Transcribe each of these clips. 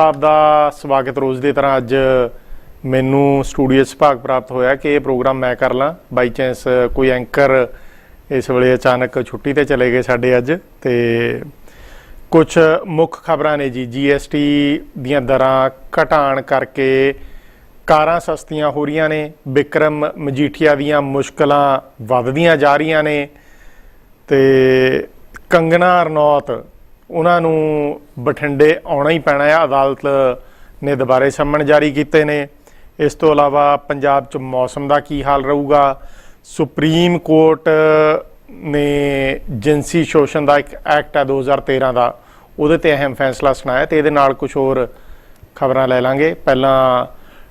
ਆਪ ਦਾ ਸਵਾਗਤ ਰੋਜ਼ ਦੀ ਤਰ੍ਹਾਂ ਅੱਜ ਮੈਨੂੰ ਸਟੂਡੀਓ 'ਚ ਸੁਭਾਗ ਪ੍ਰਾਪਤ ਹੋਇਆ ਕਿ ਇਹ ਪ੍ਰੋਗਰਾਮ ਮੈਂ ਕਰ ਲਾਂ। ਬਾਈ ਚਾਂਸ ਕੋਈ ਐਂਕਰ ਇਸ ਵੇਲੇ ਅਚਾਨਕ ਛੁੱਟੀ ਤੇ ਚਲੇ ਗਏ ਸਾਡੇ ਅੱਜ ਤੇ ਕੁਝ ਮੁੱਖ ਖਬਰਾਂ ਨੇ ਜੀ। ਜੀਐਸਟੀ ਦੀਆਂ ਦਰਾਂ ਘਟਾਣ ਕਰਕੇ ਕਾਰਾਂ ਸਸਤੀਆਂ ਹੋ ਰਹੀਆਂ ਨੇ। ਵਿਕਰਮ ਮਜੀਠੀਆ ਦੀਆਂ ਮੁਸ਼ਕਲਾਂ ਵੱਧਦੀਆਂ ਜਾ ਰਹੀਆਂ ਨੇ ਤੇ ਕੰਗਨਾ ਰਣੌਤ ਉਹਨਾਂ ਨੂੰ ਬਠਿੰਡੇ ਆਉਣਾ ਹੀ ਪੈਣਾ ਹੈ ਅਦਾਲਤ ਨੇ ਦੁਬਾਰੇ ਸੰਮਣ ਜਾਰੀ ਕੀਤੇ ਨੇ। ਇਸ ਤੋਂ ਇਲਾਵਾ ਪੰਜਾਬ 'ਚ ਮੌਸਮ ਦਾ ਕੀ ਹਾਲ ਰਹੂਗਾ? ਸੁਪਰੀਮ ਕੋਰਟ ਨੇ ਜਿੰਸੀ ਸ਼ੋਸ਼ਣ ਦਾ ਇੱਕ ਐਕਟ ਹੈ 2013 ਦਾ। ਉਹਦੇ ਤੇ ਅਹਿਮ ਫੈਸਲਾ ਸੁਣਾਇਆ ਤੇ ਇਹਦੇ ਨਾਲ ਕੁਝ ਹੋਰ ਖਬਰਾਂ ਲੈ ਲਾਂਗੇ। ਪਹਿਲਾਂ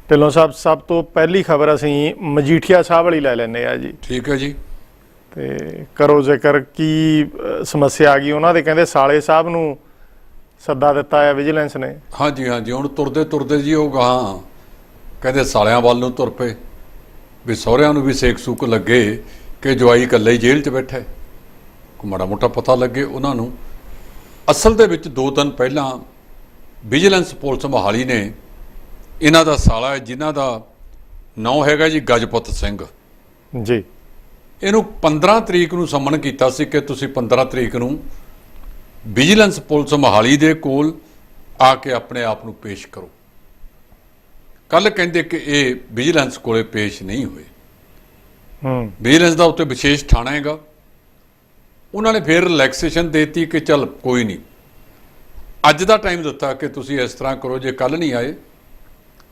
ਢਿੱਲੋਂ ਸਾਹਿਬ, ਸਭ ਤੋਂ ਪਹਿਲੀ ਖਬਰ ਅਸੀਂ ਮਜੀਠੀਆ ਸਾਹਿਬ ਵਾਲੀ ਲੈ ਲੈਂਦੇ ਆ ਜੀ। ਠੀਕ ਹੈ ਜੀ। ਤੇ ਕਰੋ ਜ਼ਿਕਰ ਕੀ ਸਮੱਸਿਆ ਆ ਗਈ ਉਹਨਾਂ ਦੇ ਕਹਿੰਦੇ ਸਾਲੇ ਸਾਹਿਬ ਨੂੰ ਸੱਦਾ ਦਿੱਤਾ ਹੈ ਵਿਜੀਲੈਂਸ ਨੇ। ਹਾਂਜੀ ਹਾਂਜੀ ਹੁਣ ਤੁਰਦੇ ਤੁਰਦੇ ਜੀ ਉਹ ਗਾਂ ਕਹਿੰਦੇ ਸਾਲਿਆਂ ਵੱਲ ਨੂੰ ਤੁਰ ਪਏ ਵੀ ਸਹੁਰਿਆਂ ਨੂੰ ਵੀ ਸੇਕ ਸੂਕ ਲੱਗੇ ਕਿ ਜਵਾਈ ਇਕੱਲੇ ਹੀ ਜੇਲ੍ਹ 'ਚ ਬੈਠਾ। ਕੋ ਮਾੜਾ ਮੋਟਾ ਪਤਾ ਲੱਗੇ ਉਹਨਾਂ ਨੂੰ। ਅਸਲ ਦੇ ਵਿੱਚ ਦੋ ਦਿਨ ਪਹਿਲਾਂ ਵਿਜੀਲੈਂਸ ਪੁਲਿਸ ਮੋਹਾਲੀ ਨੇ ਇਹਨਾਂ ਦਾ ਸਾਲਾ ਹੈ ਜਿਨ੍ਹਾਂ ਦਾ ਨਾਂ ਹੈਗਾ ਜੀ ਗਜਪਤ ਸਿੰਘ। ਜੀ। ਇਹਨੂੰ 15 ਤਰੀਕ ਨੂੰ ਸੰਮਣ ਕੀਤਾ ਸੀ ਕਿ ਤੁਸੀਂ 15 ਤਰੀਕ ਨੂੰ ਵਿਜੀਲੈਂਸ ਪੁਲਿਸ ਮੋਹਾਲੀ ਦੇ ਕੋਲ ਆ ਕੇ ਆਪਣੇ ਆਪ ਨੂੰ ਪੇਸ਼ ਕਰੋ। ਕੱਲ ਕਹਿੰਦੇ ਕਿ ਇਹ ਵਿਜੀਲੈਂਸ ਕੋਲੇ ਪੇਸ਼ ਨਹੀਂ ਹੋਏ। ਹੂੰ। ਵਿਜੀਲੈਂਸ ਦਾ ਉੱਤੇ ਵਿਸ਼ੇਸ਼ ਥਾਣਾ ਹੈਗਾ। ਉਹਨਾਂ ਨੇ ਫਿਰ ਰਿਲੈਕਸੇਸ਼ਨ ਦੇਤੀ ਕਿ ਚੱਲ ਕੋਈ ਨਹੀਂ। ਅੱਜ ਦਾ ਟਾਈਮ ਦਿੱਤਾ ਕਿ ਤੁਸੀਂ ਇਸ ਤਰ੍ਹਾਂ ਕਰੋ ਜੇ ਕੱਲ ਨਹੀਂ ਆਏ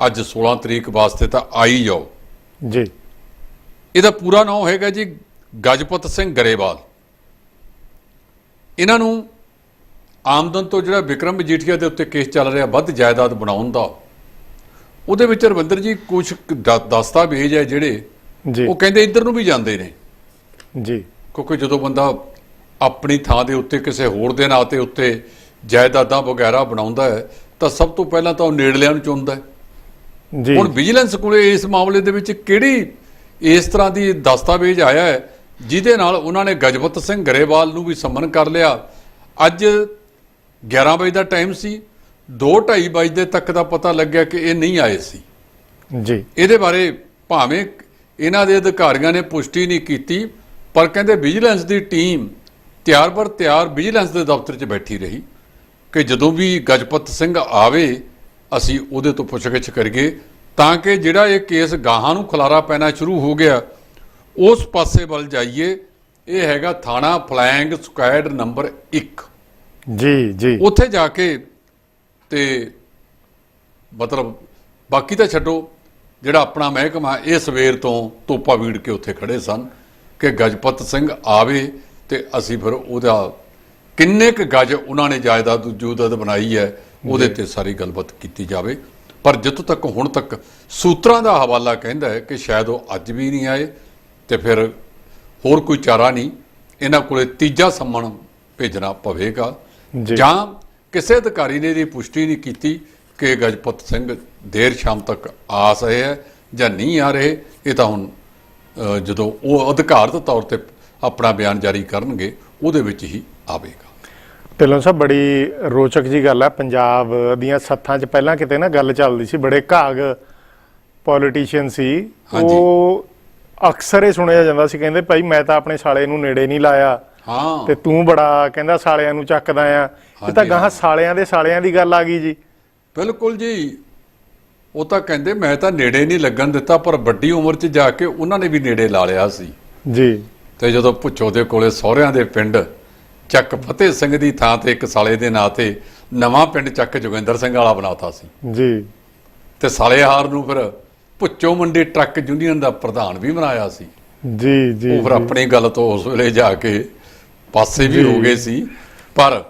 ਅੱਜ 16 ਤਰੀਕ ਵਾਸਤੇ ਤਾਂ ਆ ਹੀ ਜਾਓ। ਜੀ। ਇਹਦਾ ਪੂਰਾ ਨਾਮ ਹੈਗਾ ਜੀ ਗਜਪਤ ਸਿੰਘ ਗਰੇਵਾਲ। ਇਹਨਾਂ ਨੂੰ ਆਮਦਨ ਤੋਂ ਜਿਹੜਾ ਵਿਕਰਮ ਮਜੀਠੀਆ ਦੇ ਉੱਤੇ ਕੇਸ ਚੱਲ ਰਿਹਾ ਵੱਧ ਜਾਇਦਾਦ ਬਣਾਉਣ ਦਾ ਉਹਦੇ ਵਿੱਚ ਰਵਿੰਦਰ ਜੀ ਕੁਝ ਦਸਤਾਵੇਜ਼ ਹੈ ਜਿਹੜੇ ਜੀ। ਉਹ ਕਹਿੰਦੇ ਇੱਧਰ ਨੂੰ ਵੀ ਜਾਂਦੇ ਨੇ। ਜੀ। ਕਿਉਂਕਿ ਜਦੋਂ ਬੰਦਾ ਆਪਣੀ ਥਾਂ ਦੇ ਉੱਤੇ ਕਿਸੇ ਹੋਰ ਦੇ ਨਾਂ ਤੇ ਉੱਤੇ ਜਾਇਦਾਦਾਂ ਵਗੈਰਾ ਬਣਾਉਂਦਾ ਹੈ ਤਾਂ ਸਭ ਤੋਂ ਪਹਿਲਾਂ ਤਾਂ ਉਹ ਨੇੜਲਿਆਂ ਨੂੰ ਚੁਣਦਾ ਹੈ। ਜੀ। ਹੁਣ ਵਿਜੀਲੈਂਸ ਕੋਲੇ ਇਸ ਮਾਮਲੇ ਦੇ ਵਿੱਚ ਕਿਹੜੀ ਇਸ ਤਰ੍ਹਾਂ ਦੀ ਦਸਤਾਵੇਜ਼ ਆਇਆ ਹੈ ਜਿਹਦੇ ਨਾਲ ਉਹਨਾਂ ਨੇ ਗਜਪਤ ਸਿੰਘ ਗਰੇਵਾਲ ਨੂੰ ਵੀ ਸੰਮਨ ਕਰ ਲਿਆ। ਅੱਜ 11 ਵਜੇ ਦਾ ਟਾਈਮ ਸੀ 2:30 ਵਜੇ ਤੱਕ ਦਾ ਪਤਾ ਲੱਗਿਆ ਕਿ ਇਹ ਨਹੀਂ ਆਏ ਸੀ। ਜੀ। ਇਹਦੇ ਬਾਰੇ ਭਾਵੇਂ ਇਹਨਾਂ ਦੇ ਅਧਿਕਾਰੀਆਂ ਨੇ ਪੁਸ਼ਟੀ ਨਹੀਂ ਕੀਤੀ ਪਰ ਕਹਿੰਦੇ ਵਿਜੀਲੈਂਸ ਦੀ ਟੀਮ ਤਿਆਰ ਬਰ ਤਿਆਰ ਵਿਜੀਲੈਂਸ ਦੇ ਦਫ਼ਤਰ 'ਚ ਬੈਠੀ ਰਹੀ ਕਿ ਜਦੋਂ ਵੀ ਗਜਪਤ ਸਿੰਘ ਆਵੇ ਅਸੀਂ ਉਹਦੇ ਤੋਂ ਪੁੱਛਗਿੱਛ ਕਰੀਏ। ਤਾਂ ਕਿ ਜਿਹੜਾ ਇਹ ਕੇਸ ਗਾਹਾਂ ਨੂੰ ਖਲਾਰਾ ਪੈਣਾ ਸ਼ੁਰੂ ਹੋ ਗਿਆ ਉਸ ਪਾਸੇ ਵੱਲ ਜਾਈਏ ਇਹ ਹੈਗਾ ਥਾਣਾ ਫਲੈਂਗ ਸਕੁਐਡ ਨੰਬਰ 1 ਜੀ ਜੀ। ਉੱਥੇ ਜਾ ਕੇ ਤੇ ਮਤਲਬ ਬਾਕੀ ਤਾਂ ਛੱਡੋ ਜਿਹੜਾ ਆਪਣਾ ਮਹਿਕਮਾ ਇਹ ਸਵੇਰ ਤੋਂ ਤੋਪਾ ਵੀੜ ਕੇ ਉੱਥੇ ਖੜੇ ਸਨ ਕਿ ਗਜਪਤ ਸਿੰਘ ਆਵੇ ਤੇ ਅਸੀਂ ਫਿਰ ਉਹਦਾ ਕਿੰਨੇ ਕੁ ਗਜ ਉਹਨਾਂ ਨੇ ਜਾਇਦਾਦ ਜੂਦਤ ਬਣਾਈ ਹੈ ਉਹਦੇ ਤੇ ਸਾਰੀ ਗੱਲਬਾਤ ਕੀਤੀ ਜਾਵੇ। ਪਰ ਜਿੱਥੋਂ ਤੱਕ ਹੁਣ ਤੱਕ ਸੂਤਰਾਂ ਦਾ ਹਵਾਲਾ ਕਹਿੰਦਾ ਹੈ ਕਿ ਸ਼ਾਇਦ ਉਹ ਅੱਜ ਵੀ ਨਹੀਂ ਆਏ ਤੇ ਫਿਰ ਹੋਰ ਕੋਈ ਚਾਰਾ ਨਹੀਂ ਇਹਨਾਂ ਕੋਲੇ ਤੀਜਾ ਸੰਮਣ ਭੇਜਣਾ ਪਵੇਗਾ ਜੀ। ਕਿਸੇ ਅਧਿਕਾਰੀ ਨੇ ਇਹਦੀ ਪੁਸ਼ਟੀ ਨਹੀਂ ਕੀਤੀ ਕਿ ਗਜਪਤ ਸਿੰਘ ਦੇਰ ਸ਼ਾਮ ਤੱਕ ਆ ਰਹੇ ਹੈ ਜਾਂ ਨਹੀਂ ਆ ਰਹੇ ਇਹ ਤਾਂ ਹੁਣ ਜਦੋਂ ਉਹ ਅਧਿਕਾਰਤ ਤੌਰ ਤੇ ਆਪਣਾ ਬਿਆਨ ਜਾਰੀ ਕਰਨਗੇ ਉਹਦੇ ਵਿੱਚ ਹੀ ਆਵੇਗਾ ਢਿੱਲੋਂ ਸਾਹਿਬ ਬੜੀ ਰੋਚਕ ਜੀ ਗੱਲ ਹੈ ਪੰਜਾਬ ਦੀਆਂ ਸੱਥਾਂ 'ਚ ਪਹਿਲਾਂ ਕਿਤੇ ਨਾ ਗੱਲ ਚੱਲਦੀ ਸੀ ਬੜੇ ਘਾਗ ਪੋਲੀਟੀਸ਼ੀਅਨ ਸੀ। ਉਹ ਅਕਸਰ ਇਹ ਸੁਣਿਆ ਜਾਂਦਾ ਸੀ ਕਹਿੰਦੇ ਭਾਈ ਮੈਂ ਤਾਂ ਆਪਣੇ ਸਾਲੇ ਨੂੰ ਨੇੜੇ ਨਹੀਂ ਲਾਇਆ। ਹਾਂ। ਤੇ ਤੂੰ ਬੜਾ ਕਹਿੰਦਾ ਸਾਲਿਆਂ ਨੂੰ ਚੱਕਦਾ ਆ। ਇਹ ਤਾਂ ਗਾਹਾਂ। ਸਾਲਿਆਂ ਦੇ ਸਾਲਿਆਂ ਦੀ ਗੱਲ ਆ ਗਈ ਜੀ। ਬਿਲਕੁਲ ਜੀ। ਉਹ ਤਾਂ ਕਹਿੰਦੇ ਮੈਂ ਤਾਂ ਨੇੜੇ ਨਹੀਂ ਲੱਗਣ ਦਿੱਤਾ ਪਰ ਵੱਡੀ ਉਮਰ 'ਚ ਜਾ ਕੇ ਉਹਨਾਂ ਨੇ ਵੀ ਨੇੜੇ ਲਾ ਲਿਆ ਸੀ। ਜੀ। ਤੇ ਜਦੋਂ ਭੁੱਚੋ ਦੇ ਕੋਲੇ ਸਹੁਰਿਆਂ ਦੇ ਪਿੰਡ ਚੱਕ ਫਤਿਹ ਸਿੰਘ ਦੀ ਥਾਂ ਤੇ ਇੱਕ ਸਾਲੇ ਦੇ ਨਾਂ ਤੇ ਨਵਾਂ ਪਿੰਡ ਚੱਕ ਜੋਗਿੰਦਰ ਸਿੰਘ ਵਾਲਾ ਬਣਾਤਾ ਸੀ। ਜੀ। ਤੇ ਸਾਲੇਹਾਰ ਨੂੰ ਫਿਰ ਭੁੱਚੋ ਮੰਡੀ ਟਰੱਕ ਯੂਨੀਅਨ ਦਾ ਪ੍ਰਧਾਨ ਵੀ ਬਣਾਇਆ ਸੀ। ਜੀ ਜੀ ਉਹ ਫਿਰ ਆਪਣੀ ਗੱਲ ਤੋਂ ਉਸ ਵੇਲੇ ਜਾ ਕੇ ਪਾਸੇ ਵੀ ਹੋ ਗਏ ਸੀ। ਪਰ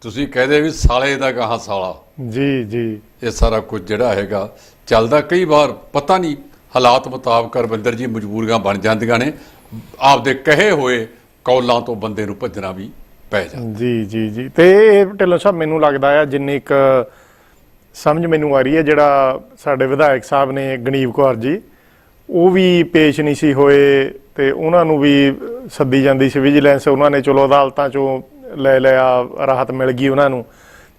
ਤੁਸੀਂ ਕਹਦੇ ਵੀ ਸਾਲੇ ਦਾ ਕਹਾ ਸਾਲਾ। ਜੀ ਜੀ। ਇਹ ਸਾਰਾ ਕੁਝ ਜਿਹੜਾ ਹੈਗਾ ਚੱਲਦਾ ਕਈ ਵਾਰ ਪਤਾ ਨਹੀਂ ਹਾਲਾਤ ਮੁਤਾਬਕ ਰਵਿੰਦਰ ਜੀ ਮਜਬੂਰੀਆਂ ਬਣ ਜਾਂਦੀਆਂ ਨੇ। ਆਪਦੇ ਕਹੇ ਹੋਏ ਕੌਲਾਂ ਤੋਂ ਬੰਦੇ ਨੂੰ ਭੱਜਣਾ ਵੀ ਪੈ ਜਾਂਦਾ। ਜੀ ਜੀ ਜੀ। ਤੇ ਇਹ ਢਿੱਲੋਂ ਸਾਹਿਬ, ਮੈਨੂੰ ਲੱਗਦਾ ਆ, ਜਿੰਨੀ ਇੱਕ ਸਮਝ ਮੈਨੂੰ ਆ ਰਹੀ ਹੈ, ਜਿਹੜਾ ਸਾਡੇ ਵਿਧਾਇਕ ਸਾਹਿਬ ਨੇ ਗਣੀਵ ਕੌਰ ਜੀ, ਉਹ ਵੀ ਪੇਸ਼ ਨਹੀਂ ਸੀ ਹੋਏ ਤੇ ਉਹਨਾਂ ਨੂੰ ਵੀ ਸੱਦੀ ਜਾਂਦੀ ਸੀ ਵਿਜੀਲੈਂਸ। ਉਹਨਾਂ ਨੇ ਚਲੋ ਅਦਾਲਤਾਂ ਚੋਂ ਲੈ ਲਿਆ, ਰਾਹਤ ਮਿਲ ਗਈ ਉਹਨਾਂ ਨੂੰ।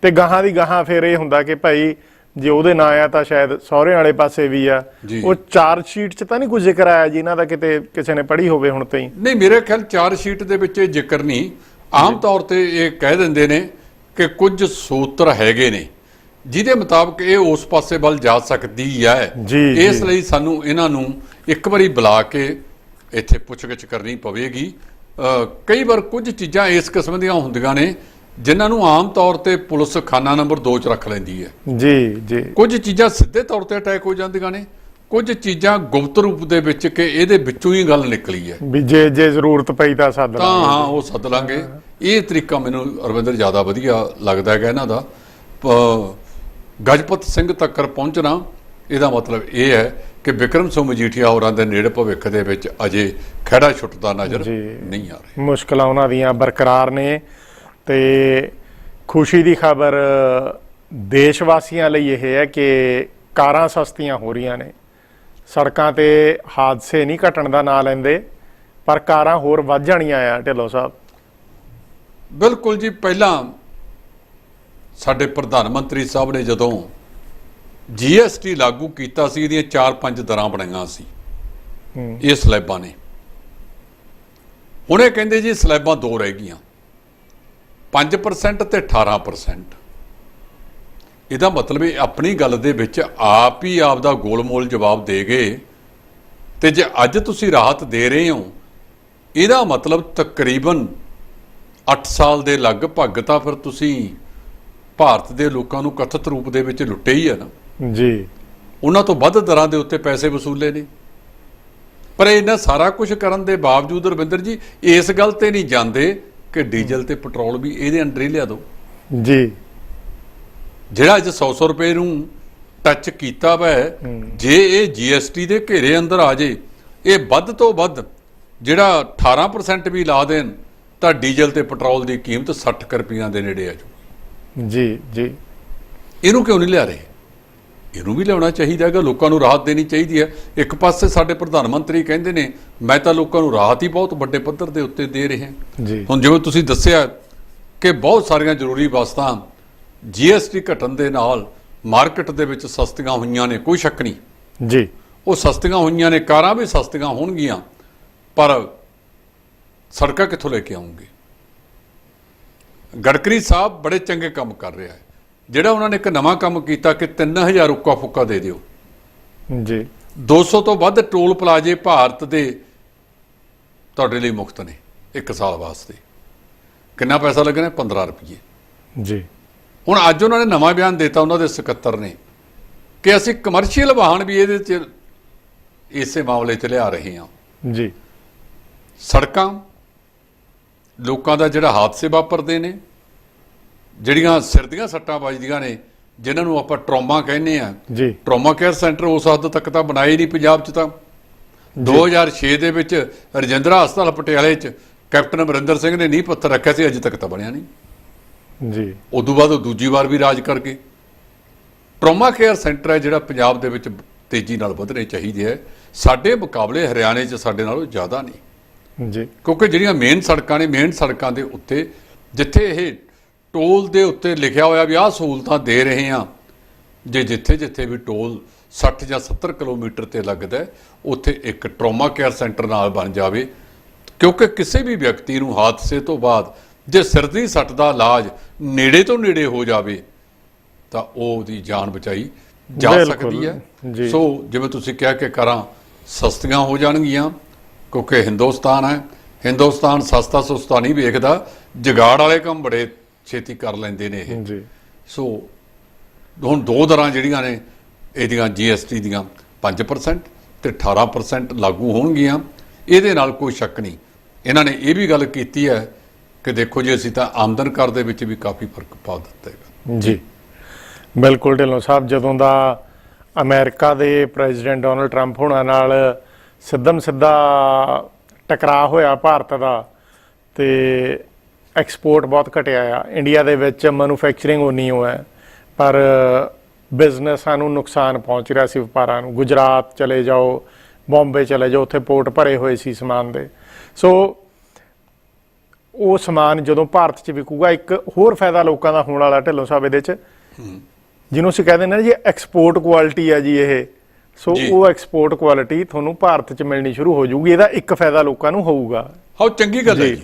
ਤੇ ਗਾਹਾਂ ਦੀ ਗਾਹਾਂ ਫਿਰ ਇਹ ਹੁੰਦਾ ਕਿ ਭਾਈ ਜੇ ਉਹਦੇ ਨਾਂ ਆ ਤਾਂ ਸ਼ਾਇਦ ਸਹੁਰੇ ਵਾਲੇ ਪਾਸੇ ਵੀ ਆ। ਉਹ ਚਾਰਜ ਸ਼ੀਟ 'ਚ ਤਾਂ ਨਹੀਂ ਕੋਈ ਜ਼ਿਕਰ ਆਇਆ ਜੀ ਇਹਨਾਂ ਦਾ ਕਿਤੇ ਕਿਸੇ ਨੇ ਪੜ੍ਹੀ ਹੋਵੇ ਹੁਣ ਤਾਈਂ? ਨਹੀਂ ਮੇਰੇ ਖਿਆਲ ਚਾਰ ਸ਼ੀਟ ਦੇ ਵਿੱਚ ਇਹ ਜ਼ਿਕਰ ਨਹੀਂ। ਆਮ ਤੌਰ ਤੇ ਇਹ ਕਹਿ ਦਿੰਦੇ ਨੇ ਕਿ ਕੁਝ ਸੂਤਰ ਹੈਗੇ ਨੇ ਜਿਹਦੇ ਮੁਤਾਬਕ ਇਹ ਉਸ ਪਾਸੇ ਵੱਲ ਜਾ ਸਕਦੀ ਹੈ। ਇਸ। ਲਈ ਸਾਨੂੰ ਇਹਨਾਂ ਨੂੰ ਇੱਕ ਵਾਰੀ ਬੁਲਾ ਕੇ ਇੱਥੇ ਪੁੱਛਗਿੱਛ ਕਰਨੀ ਪਵੇਗੀ। ਕਈ ਵਾਰ ਕੁਝ ਚੀਜ਼ਾਂ ਇਸ ਕਿਸਮ ਦੀਆਂ ਹੁੰਦੀਆਂ ਨੇ ਜਿਨ੍ਹਾਂ ਨੂੰ ਆਮ ਤੌਰ ਤੇ ਪੁਲਿਸ ਖਾਨਾ ਨੰਬਰ 2 'ਚ ਰੱਖ ਲੈਂਦੀ ਹੈ। ਜੀ ਜੀ। ਕੁਝ ਚੀਜ਼ਾਂ ਸਿੱਧੇ ਤੌਰ ਤੇ ਅਟੈਕ ਹੋ ਜਾਂਦੀਆਂ ਨੇ ਕੁਝ ਚੀਜ਼ਾਂ ਗੁਪਤ ਰੂਪ ਦੇ ਵਿੱਚ ਕਿ ਇਹਦੇ ਵਿੱਚੋਂ ਹੀ ਗੱਲ ਨਿਕਲੀ ਹੈ। ਵੀ ਜੇ ਜੇ ਜ਼ਰੂਰਤ ਪਈ ਤਾਂ ਸੱਦ ਤਾਂ ਲਾਂਗੇ। ਹਾਂ ਉਹ ਸੱਦ ਲਾਂਗੇ। ਇਹ ਤਰੀਕਾ ਮੈਨੂੰ ਅਰਵਿੰਦਰ ਜ਼ਿਆਦਾ ਵਧੀਆ ਲੱਗਦਾ ਹੈਗਾ ਇਹਨਾਂ ਦਾ। ਗਜਪਤ ਸਿੰਘ ਤੱਕਰ ਪਹੁੰਚਣਾ ਇਹਦਾ ਮਤਲਬ ਇਹ ਹੈ ਕਿ ਵਿਕਰਮ ਸਿੰਘ ਮਜੀਠੀਆ ਹੋਰਾਂ ਦੇ ਨੇੜੇ ਭਵਿੱਖ ਦੇ ਵਿੱਚ ਅਜੇ ਖੜਾ ਛੁੱਟਦਾ ਨਜ਼ਰ। ਨਹੀਂ ਆ ਰਿਹਾ। ਮੁਸ਼ਕਲਾਂ ਉਹਨਾਂ ਦੀਆਂ ਬਰਕਰਾਰ ਨੇ। ਤੇ ਖੁਸ਼ੀ ਦੀ ਖਬਰ ਦੇਸ਼ ਵਾਸੀਆਂ ਲਈ ਇਹ ਹੈ ਕਿ ਕਾਰਾਂ ਸਸਤੀਆਂ ਹੋ ਰਹੀਆਂ ਨੇ। ਸੜਕਾਂ ਤੇ ਹਾਦਸੇ ਨਹੀਂ ਘਟਣ ਦਾ ਨਾਂ ਲੈਂਦੇ ਪਰ ਕਾਰਾਂ ਹੋਰ ਵੱਧ ਜਾਣੀਆਂ ਆ ਢਿੱਲੋਂ ਸਾਹਿਬ। ਬਿਲਕੁਲ ਜੀ ਪਹਿਲਾਂ ਸਾਡੇ ਪ੍ਰਧਾਨ ਮੰਤਰੀ ਸਾਹਿਬ ਨੇ ਜਦੋਂ ਜੀਐਸਟੀ ਲਾਗੂ ਕੀਤਾ ਸੀ ਇਹਦੀਆਂ 4-5 ਦਰਾਂ ਬਣਾਈਆਂ ਸੀ। ਇਹ ਸਲੈਬਾਂ ਨੇ। ਹੁਣ ਇਹ ਕਹਿੰਦੇ ਜੀ ਸਲੈਬਾਂ ਦੋ ਰਹਿ ਗਈਆਂ। 5% ਤੇ 18% ਇਹਦਾ ਮਤਲਬ ਇਹ ਆਪਣੀ ਗੱਲ ਦੇ ਵਿੱਚ ਆਪ ਹੀ ਆਪ ਦਾ ਗੋਲਮੋਲ ਜਵਾਬ ਦੇ ਗਏ। ਤੇ ਜੇ ਅੱਜ ਤੁਸੀਂ ਰਾਹਤ ਦੇ ਰਹੇ ਹੋ ਇਹਦਾ ਮਤਲਬ ਤਕਰੀਬਨ 8 ਸਾਲ ਦੇ ਲਗਭਗ ਤਾਂ ਫਿਰ ਤੁਸੀਂ ਭਾਰਤ ਦੇ ਲੋਕਾਂ ਨੂੰ ਕਥਿਤ ਰੂਪ ਦੇ ਵਿੱਚ ਲੁੱਟੇ ਹੀ ਆ ਨਾ। ਜੀ। ਉਹਨਾਂ ਤੋਂ ਵੱਧ ਦਰਾਂ ਦੇ ਉੱਤੇ ਪੈਸੇ ਵਸੂਲੇ ਨੇ। ਪਰ ਇਹਨਾਂ ਸਾਰਾ ਕੁਝ ਕਰਨ ਦੇ ਬਾਵਜੂਦ ਰਵਿੰਦਰ ਜੀ ਇਸ ਗੱਲ ਤੇ ਨਹੀਂ ਜਾਂਦੇ ਕਿ ਡੀਜ਼ਲ ਤੇ ਪੈਟਰੋਲ ਵੀ ਇਹਦੇ ਅੰਡਰ ਹੀ ਲਿਆ ਦਿਓ। ਜੀ। ਜਿਹੜਾ ਅੱਜ 100 ਰੁਪਏ ਨੂੰ ਟੱਚ ਕੀਤਾ ਵਾ ਜੇ ਇਹ ਜੀਐਸਟੀ ਦੇ ਘੇਰੇ ਅੰਦਰ ਆ ਜੇ ਇਹ ਵੱਧ ਤੋਂ ਵੱਧ ਜਿਹੜਾ 18% ਵੀ ਲਾ ਦੇਣ ਤਾਂ ਡੀਜ਼ਲ ਤੇ ਪੈਟਰੋਲ ਦੀ ਕੀਮਤ 60 ਕੁ ਰੁਪਈਆਂ ਦੇ ਨੇੜੇ ਆ ਜਾਊ। ਜੀ ਜੀ। ਇਹਨੂੰ ਕਿਉਂ ਨਹੀਂ ਲਿਆ ਰਹੇ? ਇਹਨੂੰ ਵੀ ਲਿਆਉਣਾ ਚਾਹੀਦਾ ਹੈਗਾ ਲੋਕਾਂ ਨੂੰ ਰਾਹਤ ਦੇਣੀ ਚਾਹੀਦੀ ਹੈ। ਇੱਕ ਪਾਸੇ ਸਾਡੇ ਪ੍ਰਧਾਨ ਮੰਤਰੀ ਕਹਿੰਦੇ ਨੇ ਮੈਂ ਤਾਂ ਲੋਕਾਂ ਨੂੰ ਰਾਹਤ ਹੀ ਬਹੁਤ ਵੱਡੇ ਪੱਧਰ ਦੇ ਉੱਤੇ ਦੇ ਰਿਹਾ। ਜੀ। ਹੁਣ ਜਿਵੇਂ ਤੁਸੀਂ ਦੱਸਿਆ ਕਿ ਬਹੁਤ ਸਾਰੀਆਂ ਜ਼ਰੂਰੀ ਵਸਤਾਂ ਜੀਐਸਟੀ ਘਟਣ ਦੇ ਨਾਲ ਮਾਰਕੀਟ ਦੇ ਵਿੱਚ ਸਸਤੀਆਂ ਹੋਈਆਂ ਨੇ ਕੋਈ ਸ਼ੱਕ ਨਹੀਂ। ਜੀ। ਉਹ ਸਸਤੀਆਂ ਹੋਈਆਂ ਨੇ ਕਾਰਾਂ ਵੀ ਸਸਤੀਆਂ ਹੋਣਗੀਆਂ ਪਰ ਸੜਕਾਂ ਕਿੱਥੋਂ ਲੈ ਕੇ ਆਉਂਗੇ? ਗੜਕਰੀ ਸਾਹਿਬ ਬੜੇ ਚੰਗੇ ਕੰਮ ਕਰ ਰਿਹਾ ਹੈ। ਜਿਹੜਾ ਉਹਨਾਂ ਨੇ ਇੱਕ ਨਵਾਂ ਕੰਮ ਕੀਤਾ ਕਿ 3000 ਉੱਕਾ ਫੁੱਕਾ ਦੇ ਦਿਓ। ਜੀ। 200 ਤੋਂ ਵੱਧ ਟੋਲ ਪਲਾਜ਼ੇ ਭਾਰਤ ਦੇ ਤੁਹਾਡੇ ਲਈ ਮੁਫਤ ਨੇ ਇੱਕ ਸਾਲ ਵਾਸਤੇ। ਕਿੰਨਾ ਪੈਸਾ ਲੱਗਣਾ? 15 ਰੁਪਏ ਜੀ। ਹੁਣ ਅੱਜ ਉਹਨਾਂ ਨੇ ਨਵਾਂ ਬਿਆਨ ਦਿੱਤਾ ਉਹਨਾਂ ਦੇ ਸਕੱਤਰ ਨੇ ਕਿ ਅਸੀਂ ਕਮਰਸ਼ੀਅਲ ਵਾਹਨ ਵੀ ਇਹਦੇ ਚ ਇਸੇ ਮਾਮਲੇ 'ਚ ਲਿਆ ਰਹੇ ਹਾਂ। ਜੀ। ਸੜਕਾਂ ਲੋਕਾਂ ਦਾ ਜਿਹੜਾ ਹਾਦਸੇ ਵਾਪਰਦੇ ਨੇ ਜਿਹੜੀਆਂ ਸਿਰ ਦੀਆਂ ਸੱਟਾਂ ਵੱਜਦੀਆਂ ਨੇ ਜਿਨ੍ਹਾਂ ਨੂੰ ਆਪਾਂ ਟਰੋਮਾ ਕਹਿੰਦੇ ਆ ਜੀ। ਟਰੋਮਾ ਕੇਅਰ ਸੈਂਟਰ ਉਸ ਹੱਦ ਤੱਕ ਤਾਂ ਬਣਾਏ ਨਹੀਂ ਪੰਜਾਬ 'ਚ ਤਾਂ। 2006 ਦੇ ਵਿੱਚ ਰਜਿੰਦਰਾ ਹਸਪਤਾਲ ਪਟਿਆਲੇ 'ਚ ਕੈਪਟਨ ਅਮਰਿੰਦਰ ਸਿੰਘ ਨੇ ਨੀਂਹ ਪੱਥਰ ਰੱਖਿਆ ਸੀ ਅਜੇ ਤੱਕ ਤਾਂ ਬਣਿਆ ਨਹੀਂ। ਜੀ। ਉਦੋਂ ਬਾਅਦ ਉਹ ਦੂਜੀ ਵਾਰ ਵੀ ਰਾਜ ਕਰਕੇ। ਟਰੋਮਾ ਕੇਅਰ ਸੈਂਟਰ ਹੈ ਜਿਹੜਾ ਪੰਜਾਬ ਦੇ ਵਿੱਚ ਤੇਜ਼ੀ ਨਾਲ ਵਧਣੇ ਚਾਹੀਦੇ ਹੈ। ਸਾਡੇ ਮੁਕਾਬਲੇ ਹਰਿਆਣੇ 'ਚ ਸਾਡੇ ਨਾਲੋਂ ਜ਼ਿਆਦਾ ਨਹੀਂ। ਜੀ। ਕਿਉਂਕਿ ਜਿਹੜੀਆਂ ਮੇਨ ਸੜਕਾਂ ਨੇ ਮੇਨ ਸੜਕਾਂ ਦੇ ਉੱਤੇ ਜਿੱਥੇ ਇਹ ਟੋਲ ਦੇ ਉੱਤੇ ਲਿਖਿਆ ਹੋਇਆ ਵੀ ਆਹ ਸਹੂਲਤਾਂ ਦੇ ਰਹੇ ਹਾਂ। ਜੇ ਜਿੱਥੇ ਜਿੱਥੇ ਵੀ ਟੋਲ 60 ਜਾਂ 70 ਕਿਲੋਮੀਟਰ ਤੇ ਲੱਗਦਾ ਉੱਥੇ ਇੱਕ ਟਰੋਮਾ ਕੇਅਰ ਸੈਂਟਰ ਨਾਲ ਬਣ ਜਾਵੇ। ਕਿਉਂਕਿ ਕਿਸੇ ਵੀ ਵਿਅਕਤੀ ਨੂੰ ਹਾਦਸੇ ਤੋਂ ਬਾਅਦ ਜੇ ਸਿਰ ਦੀ ਸੱਟ ਦਾ ਇਲਾਜ ਨੇੜੇ ਤੋਂ ਨੇੜੇ ਹੋ ਜਾਵੇ ਤਾਂ ਉਹ ਉਹਦੀ ਜਾਨ ਬਚਾਈ ਜਾ ਸਕਦੀ ਹੈ। ਸੋ ਜਿਵੇਂ ਤੁਸੀਂ ਕਿਹਾ ਕਿ ਕਰਾਂ ਸਸਤੀਆਂ ਹੋ ਜਾਣਗੀਆਂ ਕਿਉਂਕਿ ਹਿੰਦੁਸਤਾਨ ਹੈ। ਹਿੰਦੁਸਤਾਨ ਸਸਤਾ ਸੁਸਤਾ ਨਹੀਂ ਵੇਖਦਾ। ਜਗਾੜ ਵਾਲੇ ਕੰਮ ਬੜੇ ਛੇਤੀ ਕਰ ਲੈਂਦੇ ਨੇ ਇਹ। ਜੀ। ਸੋ ਹੁਣ ਦੋ ਦਰਾਂ ਜਿਹੜੀਆਂ ਨੇ ਇਹਦੀਆਂ ਜੀਐਸਟੀ ਦੀਆਂ 5% ਤੇ 18% ਲਾਗੂ ਹੋਣਗੀਆਂ। ਇਹਦੇ ਨਾਲ ਕੋਈ ਸ਼ੱਕ ਨਹੀਂ। ਇਹਨਾਂ ਨੇ ਇਹ ਵੀ ਗੱਲ ਕੀਤੀ ਹੈ ਕਿ ਦੇਖੋ ਜੀ ਅਸੀਂ ਤਾਂ ਆਮਦਨ ਕਰ ਦੇ ਵਿੱਚ ਵੀ ਕਾਫੀ ਫ਼ਰਕ ਪਾ ਦਿੱਤਾ ਹੈਗਾ। ਜੀ। ਬਿਲਕੁਲ ਢਿੱਲੋਂ ਸਾਹਿਬ ਜਦੋਂ ਦਾ ਅਮਰੀਕਾ ਦੇ ਪ੍ਰੈਜ਼ੀਡੈਂਟ ਡੋਨਲਡ ਟਰੰਪ ਹੋਣਾ ਨਾਲ ਸਿੱਧਮ ਸਿੱਧਾ ਟਕਰਾਅ ਹੋਇਆ ਭਾਰਤ ਦਾ ਤੇ ਐਕਸਪੋਰਟ ਬਹੁਤ ਘਟਿਆ ਆ। ਇੰਡੀਆ ਦੇ ਵਿੱਚ ਮੈਨੂਫੈਕਚਰਿੰਗ ਉਨੀ ਹੋ ਹੈ ਪਰ ਬਿਜ਼ਨਸਾਂ ਨੂੰ ਨੁਕਸਾਨ ਪਹੁੰਚ ਰਿਹਾ ਸੀ ਵਪਾਰਾਂ ਨੂੰ। ਗੁਜਰਾਤ ਚਲੇ ਜਾਓ ਬੰਬੇ ਚਲੇ ਜਾਓ ਉੱਥੇ ਪੋਰਟ ਭਰੇ ਹੋਏ ਸੀ ਸਮਾਨ ਦੇ। ਸੋ ਉਹ ਸਮਾਨ ਜਦੋਂ ਭਾਰਤ 'ਚ ਵਿਕੂਗਾ ਇੱਕ ਹੋਰ ਫਾਇਦਾ ਲੋਕਾਂ ਦਾ ਹੋਣ ਵਾਲਾ ਢਿੱਲੋਂ ਸਾਹਿਬ ਇਹਦੇ 'ਚ ਜਿਹਨੂੰ ਅਸੀਂ ਕਹਿੰਦੇ ਨੇ ਜੀ ਐਕਸਪੋਰਟ ਕੁਆਲਿਟੀ ਆ ਜੀ ਇਹ। ਸੋ। ਉਹ ਐਕਸਪੋਰਟ ਕੁਆਲਿਟੀ ਤੁਹਾਨੂੰ ਭਾਰਤ 'ਚ ਮਿਲਣੀ ਸ਼ੁਰੂ ਹੋ ਜਾਊਗੀ ਇਹਦਾ ਇੱਕ ਫਾਇਦਾ ਲੋਕਾਂ ਨੂੰ ਹੋਊਗਾ। ਹਾਂ ਚੰਗੀ ਗੱਲ ਹੈ ਜੀ।